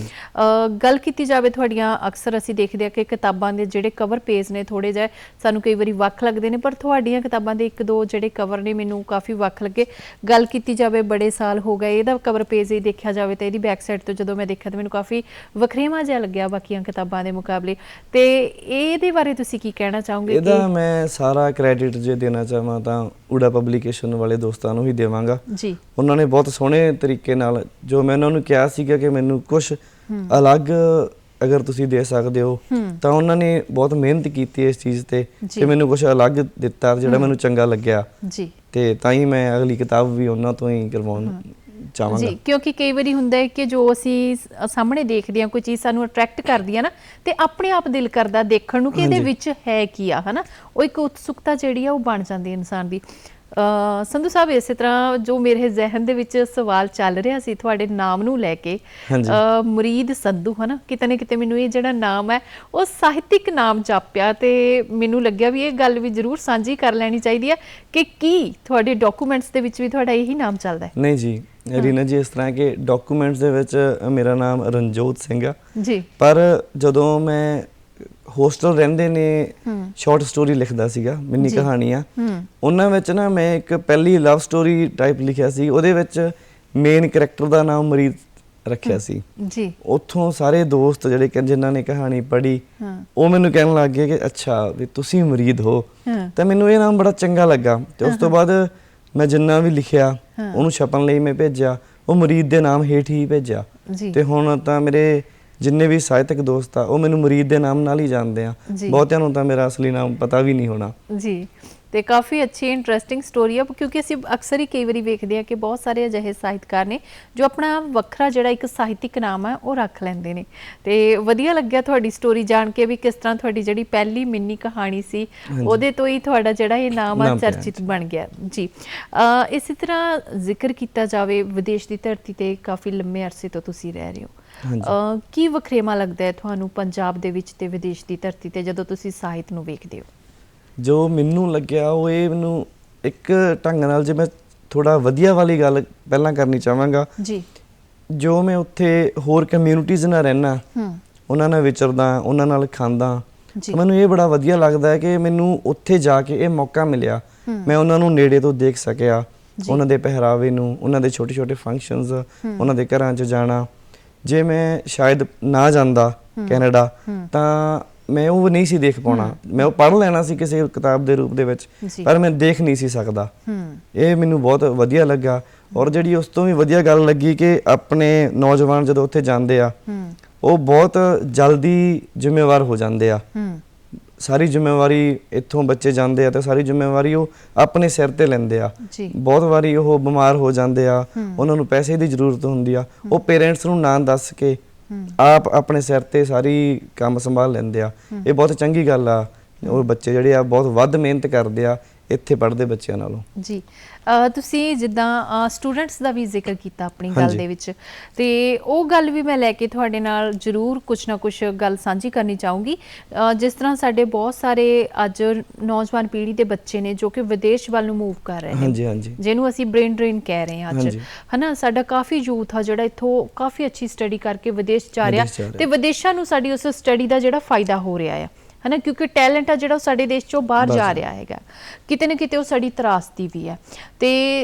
ਗੱਲ ਕੀਤੀ ਜਾਵੇ ਤੁਹਾਡੀਆਂ ਅਕਸਰ ਅਸੀਂ ਦੇਖਦੇ ਹਾਂ ਕਿ ਕਿਤਾਬਾਂ ਦੇ ਜਿਹੜੇ ਕਵਰ ਪੇਜ ਨੇ ਥੋੜੇ ਜਿਹਾ ਸਾਨੂੰ ਕਈ ਵਾਰੀ ਵੱਖ ਲੱਗਦੇ ਨੇ ਪਰ ਤੁਹਾਡੀਆਂ ਕਿਤਾਬਾਂ ਦੇ ਇੱਕ ਦੋ ਜਿਹੜੇ ਕਵਰ ਨੇ ਮੈਨੂੰ ਕਾਫੀ ਵੱਖ ਲੱਗੇ। ਗੱਲ ਕੀਤੀ ਜਾਵੇ ਬੜੇ ਸਾਲ ਹੋ ਗਏ ਇਹਦਾ ਕਵਰ ਪੇਜ ਹੀ ਦੇਖਿਆ ਜਾਵੇ ਤਾਂ ਇਹਦੀ ਬੈਕ ਸਾਈਡ ਤੋਂ ਜਦੋਂ ਮੈਂ ਦੇਖਿਆ ਤਾਂ ਮੈਨੂੰ ਕਾਫੀ ਵੱਖਰੇਵਾਂ ਜਿਹਾ ਲੱਗਿਆ ਬਾਕੀਆਂ ਕਿਤਾਬਾਂ ਦੇ ਮੁਕਾਬਲੇ। ਤੇ ਇਹਦੇ ਬਾਰੇ ਤੁਸੀਂ ਕੀ ਕਹਿਣਾ ਚਾਹੋਗੇ ਇਹਦਾ ਮੈਂ ਸਾਰਾ ਕ੍ਰੈਡਿਟ ਜੇ ਦੇਣਾ ਚਾਹਾਂ ਤਾਂ ਉਡਾ ਪਬਲਿਕੇਸ਼ਨ ਵਾਲੇ ਦੋਸਤਾਂ ਨੂੰ ਹੀ ਦੇਵਾਂਗਾ। ਜੀ। ਉਹਨਾਂ ਨੇ ਬਹੁਤ ਸੋਹਣੇ ਤਰੀਕੇ ਨਾਲ ਜੋ ਮੈਂ ਉਹਨਾਂ ਨੂੰ ਕਿਹਾ ਸੀਗਾ ਕਿ ਮੈਨੂੰ ਕੁਝ ਅਲੱਗ ਅਗਰ ਤੁਸੀਂ ਦੇ ਸਕਦੇ ਹੋ। ਤਾਂ ਉਹਨਾਂ ਨੇ ਬਹੁਤ ਮਿਹਨਤ ਕੀਤੀ ਇਸ ਚੀਜ਼ ਤੇ। ਕਿ ਮੈਨੂੰ ਕੁਝ ਅਲੱਗ ਦਿੱਤਾ ਜਿਹੜਾ ਮੈਨੂੰ ਚੰਗਾ ਲੱਗਿਆ। ਜੀ। ਤੇ ਤਾਂ ਹੀ ਮੈਂ ਅਗਲੀ ਕਿਤਾਬ ਵੀ ਉਹਨਾਂ ਤੋਂ ਹੀ ਕਰਵਾਉਣ ਚਾਹਾਂਗਾ। ਜੀ ਕਿਉਂਕਿ ਕਈ ਵਾਰੀ ਹੁੰਦਾ ਹੈ ਕਿ ਜੋ ਅਸੀਂ ਸਾਹਮਣੇ ਦੇਖਦੇ ਹਾਂ ਕੋਈ ਚੀਜ਼ ਸਾਨੂੰ ਅਟਰੈਕਟ ਕਰਦੀ ਹੈ ਨਾ ਤੇ ਆਪਣੇ ਆਪ ਦਿਲ ਕਰਦਾ ਦੇਖਣ ਨੂੰ ਕਿ ਇਹਦੇ। ਵਿੱਚ ਹੈ ਕੀ ਆ ਹਨਾ? ਉਹ ਇੱਕ ਉਤਸੁਕਤਾ ਜਿਹੜੀ ਆ ਉਹ ਬਣ ਜਾਂਦੀ ਹੈ ਇਨਸਾਨ ਦੀ। ਸੰਧੂ ਸਾਹਿਬ ਇਸੇ ਤਰ੍ਹਾਂ ਜੋ ਮੇਰੇ ਜ਼ਿਹਨ ਦੇ ਵਿੱਚ ਸਵਾਲ ਚੱਲ ਰਿਹਾ ਸੀ ਤੁਹਾਡੇ ਨਾਮ ਨੂੰ ਲੈ ਕੇ ਮੁਰੀਦ ਸੰਧੂ ਹਨਾ? ਕਿਤੇ ਨਾ ਕਿਤੇ ਮੈਨੂੰ ਇਹ ਜਿਹੜਾ ਨਾਮ ਹੈ ਉਹ ਸਾਹਿਤਿਕ ਨਾਮ ਜਾਪਿਆ ਤੇ ਮੈਨੂੰ ਲੱਗਿਆ ਵੀ ਇਹ ਗੱਲ ਵੀ ਜ਼ਰੂਰ ਸਾਂਝੀ ਕਰ ਲੈਣੀ ਚਾਹੀਦੀ ਹੈ ਕਿ ਕੀ ਤੁਹਾਡੇ ਡਾਕੂਮੈਂਟਸ ਦੇ ਵਿੱਚ ਵੀ ਤੁਹਾਡਾ ਇਹੀ ਨਾਮ ਚੱਲਦਾ ਹੈ? ਨਹੀਂ ਜੀ ਰੀਨਾ ਜੀ ਇਸ ਤਰ੍ਹਾਂ ਕਿ ਡਾਕੂਮੈਂਟਸ ਦੇ ਵਿੱਚ ਮੇਰਾ ਨਾਮ ਰਣਜੋਤ ਸਿੰਘ ਆ। ਜੀ। ਪਰ ਜਦੋਂ ਮੈਂ ਹੋਸਟਲ ਰਹਿੰਦੇ ਨੇ। ਸ਼ਾਰਟ ਸਟੋਰੀ ਲਿਖਦਾ ਸੀਗਾ ਮਿੰਨੀ। ਕਹਾਣੀਆਂ। ਉਹਨਾਂ ਵਿੱਚ ਨਾ ਮੈਂ ਇੱਕ ਪਹਿਲੀ ਲਵ ਸਟੋਰੀ ਟਾਈਪ ਲਿਖਿਆ ਸੀ। ਉਹਦੇ ਵਿੱਚ ਮੇਨ ਕੈਰੈਕਟਰ ਦਾ ਨਾਮ ਮਰੀਦ ਰੱਖਿਆ ਸੀ। ਜੀ। ਉੱਥੋਂ ਸਾਰੇ ਦੋਸਤ ਜਿਹੜੇ ਕਿ ਜਿਨ੍ਹਾਂ ਨੇ ਕਹਾਣੀ ਪੜ੍ਹੀ ਉਹ ਮੈਨੂੰ ਕਹਿਣ ਲੱਗ ਗਏ ਕਿ ਅੱਛਾ ਵੀ ਤੁਸੀਂ ਮਰੀਦ ਹਾਂ। ਤਾਂ ਮੈਨੂੰ ਇਹ ਨਾਮ ਬੜਾ ਚੰਗਾ ਲੱਗਾ। ਤੇ ਉਸ ਤੋਂ ਬਾਅਦ ਮੈਂ ਜਿੰਨਾ ਵੀ ਲਿਖਿਆ। ਉਹਨੂੰ ਛਪਣ ਲਈ ਮੈਂ ਭੇਜਿਆ ਉਹ ਮਰੀਦ ਦੇ ਨਾਮ ਹੇਠ ਹੀ ਭੇਜਿਆ। ਜੀ। ਤੇ ਹੁਣ ਤਾਂ ਮੇਰੇ ਜਿੰਨੇ ਵੀ ਸਾਹਿਤਕ ਦੋਸਤ ਆ ਉਹ ਮੈਨੂੰ ਮਰੀਦ ਦੇ ਨਾਮ ਨਾਲ ਹੀ ਜਾਣਦੇ ਆ। ਬਹੁਤਿਆਂ ਨੂੰ ਤਾਂ ਮੇਰਾ ਅਸਲੀ ਨਾਮ ਪਤਾ ਵੀ ਨਹੀਂ ਹੋਣਾ। ਜੀ। ਤੇ ਕਾਫੀ ਅੱਛੀ ਇੰਟਰਸਟਿੰਗ ਸਟੋਰੀ ਆ ਕਿਉਂਕਿ ਅਸੀਂ ਅਕਸਰ ਹੀ ਕਈ ਵਾਰੀ ਵੇਖਦੇ ਆ ਕਿ ਬਹੁਤ ਸਾਰੇ ਅਜਿਹੇ ਸਾਹਿਤਕਾਰ ਨੇ ਜੋ ਆਪਣਾ ਵੱਖਰਾ ਜਿਹੜਾ ਇੱਕ ਸਾਹਿਤਿਕ ਨਾਮ ਹੈ ਉਹ ਰੱਖ ਲੈਂਦੇ ਨੇ। ਤੇ ਵਧੀਆ ਲੱਗਿਆ ਤੁਹਾਡੀ ਸਟੋਰੀ ਜਾਣ ਕੇ ਵੀ ਕਿਸ ਤਰ੍ਹਾਂ ਤੁਹਾਡੀ ਜਿਹੜੀ ਪਹਿਲੀ ਮਿੰਨੀ ਕਹਾਣੀ ਸੀ ਉਹਦੇ ਤੋਂ ਹੀ ਤੁਹਾਡਾ ਜਿਹੜਾ ਇਹ ਨਾਮ ਆ ਚਰਚਿਤ ਬਣ ਗਿਆ। ਜੀ। ਇਸੇ ਤਰ੍ਹਾਂ ਜ਼ਿਕਰ ਕੀਤਾ ਜਾਵੇ ਵਿਦੇਸ਼ ਦੀ ਧਰਤੀ ਤੇ ਕਾਫੀ ਲੰਮੇ ਅਰਸੇ ਤੋਂ ਤੁਸੀਂ ਰਹਿ ਰਹੇ ਹੋ। ਕੀ ਵਖਰੇਵਾ ਲੱਗਦਾ ਹੈ ਤੁਹਾਨੂੰ ਪੰਜਾਬ ਦੇ ਵਿੱਚ ਤੇ ਵਿਦੇਸ਼ ਦੀ ਧਰਤੀ ਤੇ ਜਦੋਂ ਤੁਸੀਂ ਸਾਹਿਤ ਨੂੰ ਵੇਖਦੇ ਹੋ? ਜੋ ਮੈਨੂੰ ਲੱਗਿਆ ਉਹ ਇਹ ਮੈਨੂੰ ਇੱਕ ਢੰਗ ਨਾਲ ਜੇ ਮੈਂ ਥੋੜਾ ਵਧੀਆ ਵਾਲੀ ਗੱਲ ਪਹਿਲਾਂ ਕਰਨੀ ਚਾਹਾਂਗਾ। ਜੀ। ਜੋ ਮੈਂ ਉੱਥੇ ਹੋਰ ਕਮਿਊਨਿਟੀਜ਼ ਨਾਲ ਰਹਿਣਾ ਹੂੰ। ਉਹਨਾਂ ਨਾਲ ਵਿਚਰਦਾ ਉਹਨਾਂ ਨਾਲ ਖਾਂਦਾ ਮੈਨੂੰ ਇਹ ਬੜਾ ਵਧੀਆ ਲੱਗਦਾ ਹੈ ਕਿ ਮੈਨੂੰ ਉੱਥੇ ਜਾ ਕੇ ਇਹ ਮੌਕਾ ਮਿਲਿਆ। ਮੈਂ ਉਹਨਾਂ ਨੂੰ ਨੇੜੇ ਤੋਂ ਦੇਖ ਸਕਿਆ। ਉਹਨਾਂ ਦੇ ਪਹਿਰਾਵੇ ਨੂੰ ਉਹਨਾਂ ਦੇ ਛੋਟੇ ਛੋਟੇ ਫੰਕਸ਼ਨਸ ਉਹਨਾਂ ਦੇ ਘਰਾਂ 'ਚ ਜਾਣਾ। ਜੇ ਮੈਂ ਸ਼ਾਇਦ ਨਾ ਜਾਂਦਾ ਕੈਨੇਡਾ। ਤਾਂ ਮੈਂ ਉਹ ਨਹੀਂ ਸੀ ਦੇਖ ਪਾਉਣਾ। ਮੈਂ ਉਹ ਪੜ੍ਹ ਲੈਣਾ ਸੀ ਕਿਸੇ ਕਿਤਾਬ ਦੇ ਰੂਪ ਦੇ ਵਿੱਚ। ਪਰ ਮੈਂ ਦੇਖ ਨਹੀਂ ਸੀ ਸਕਦਾ। ਇਹ ਮੈਨੂੰ ਬਹੁਤ ਵਧੀਆ ਲੱਗਾ ਔਰ ਜਿਹੜੀ ਉਸ ਤੋਂ ਵੀ ਵਧੀਆ ਗੱਲ ਲੱਗੀ ਕਿ ਆਪਣੇ ਨੌਜਵਾਨ ਜਦੋਂ ਉੱਥੇ ਜਾਂਦੇ ਆ ਉਹ ਬਹੁਤ ਜਲਦੀ ਜ਼ਿੰਮੇਵਾਰ ਹੋ ਜਾਂਦੇ ਆ। ਸਾਰੀ ਜ਼ਿੰਮੇਵਾਰੀ ਇੱਥੋਂ ਬੱਚੇ ਜਾਂਦੇ ਆ ਤੇ ਸਾਰੀ ਜ਼ਿੰਮੇਵਾਰੀ ਉਹ ਆਪਣੇ ਸਿਰ ਤੇ ਲੈਂਦੇ ਆ। ਬਹੁਤ ਵਾਰੀ ਉਹ ਬਿਮਾਰ ਹੋ ਜਾਂਦੇ ਆ। ਉਹਨਾਂ ਨੂੰ ਪੈਸੇ ਦੀ ਜ਼ਰੂਰਤ ਹੁੰਦੀ ਆ। ਉਹ ਪੇਰੈਂਟਸ ਨੂੰ ਨਾਂ ਦੱਸ ਕੇ ਆਪ ਆਪਣੇ ਸਿਰ ਤੇ ਸਾਰੀ ਕੰਮ ਸੰਭਾਲ ਲੈਂਦੇ ਆ। ਇਹ ਬਹੁਤ ਚੰਗੀ ਗੱਲ ਆ। ਉਹ ਬੱਚੇ ਜਿਹੜੇ ਆ, ਬਹੁਤ ਵੱਧ ਮਿਹਨਤ ਕਰਦੇ ਆ ਇੱਥੇ ਪੜ੍ਹਦੇ ਬੱਚਿਆਂ ਨਾਲੋਂ। ਜੀ। ਤੁਸੀਂ ਜਿੱਦਾਂ ਸਟੂਡੈਂਟਸ ਦਾ ਵੀ ਜ਼ਿਕਰ ਕੀਤਾ ਆਪਣੀ ਗੱਲ। ਦੇ ਵਿੱਚ ਤੇ ਉਹ ਗੱਲ ਵੀ ਮੈਂ ਲੈ ਕੇ ਤੁਹਾਡੇ ਨਾਲ ਜ਼ਰੂਰ ਕੁਝ ਨਾ ਕੁਝ ਗੱਲ ਸਾਂਝੀ ਕਰਨੀ ਚਾਹੂੰਗੀ ਜਿਸ ਤਰ੍ਹਾਂ ਸਾਡੇ ਬਹੁਤ ਸਾਰੇ ਅੱਜ ਨੌਜਵਾਨ ਪੀੜ੍ਹੀ ਦੇ ਬੱਚੇ ਨੇ ਜੋ ਕਿ ਵਿਦੇਸ਼ ਵੱਲ ਨੂੰ ਮੂਵ ਕਰ ਰਹੇ ਨੇ ਹਾਂਜੀ ਹਾਂਜੀ ਜਿਹਨੂੰ ਅਸੀਂ ਬ੍ਰੇਨ ਡਰੇਨ ਕਹਿ ਰਹੇ ਹਾਂ ਅੱਜ। ਹਨਾ ਸਾਡਾ ਕਾਫੀ ਯੂਥ ਆ ਜਿਹੜਾ ਇੱਥੋਂ ਕਾਫੀ ਅੱਛੀ ਸਟੱਡੀ ਕਰਕੇ ਵਿਦੇਸ਼ ਜਾ ਰਿਹਾ ਵਿਦੇਸ਼ ਜਾ ਰਿਹਾ। ਤੇ ਵਿਦੇਸ਼ਾਂ ਨੂੰ ਸਾਡੀ ਉਸ ਸਟੱਡੀ ਦਾ ਜਿਹੜਾ ਫਾਇਦਾ ਹੋ ਰਿਹਾ ਆ ਹਨਾ ਕਿਉਂਕਿ ਟੈਲੈਂਟ ਆ ਜਿਹੜਾ ਉਹ ਸਾਡੇ ਦੇਸ਼ ਚੋਂ ਬਾਹਰ ਜਾ ਰਿਹਾ ਹੈਗਾ। ਕਿਤੇ ਨਾ ਕਿਤੇ ਉਹ ਸਾਡੀ ਤਰਾਸਦੀ ਵੀ ਹੈ। ਤੇ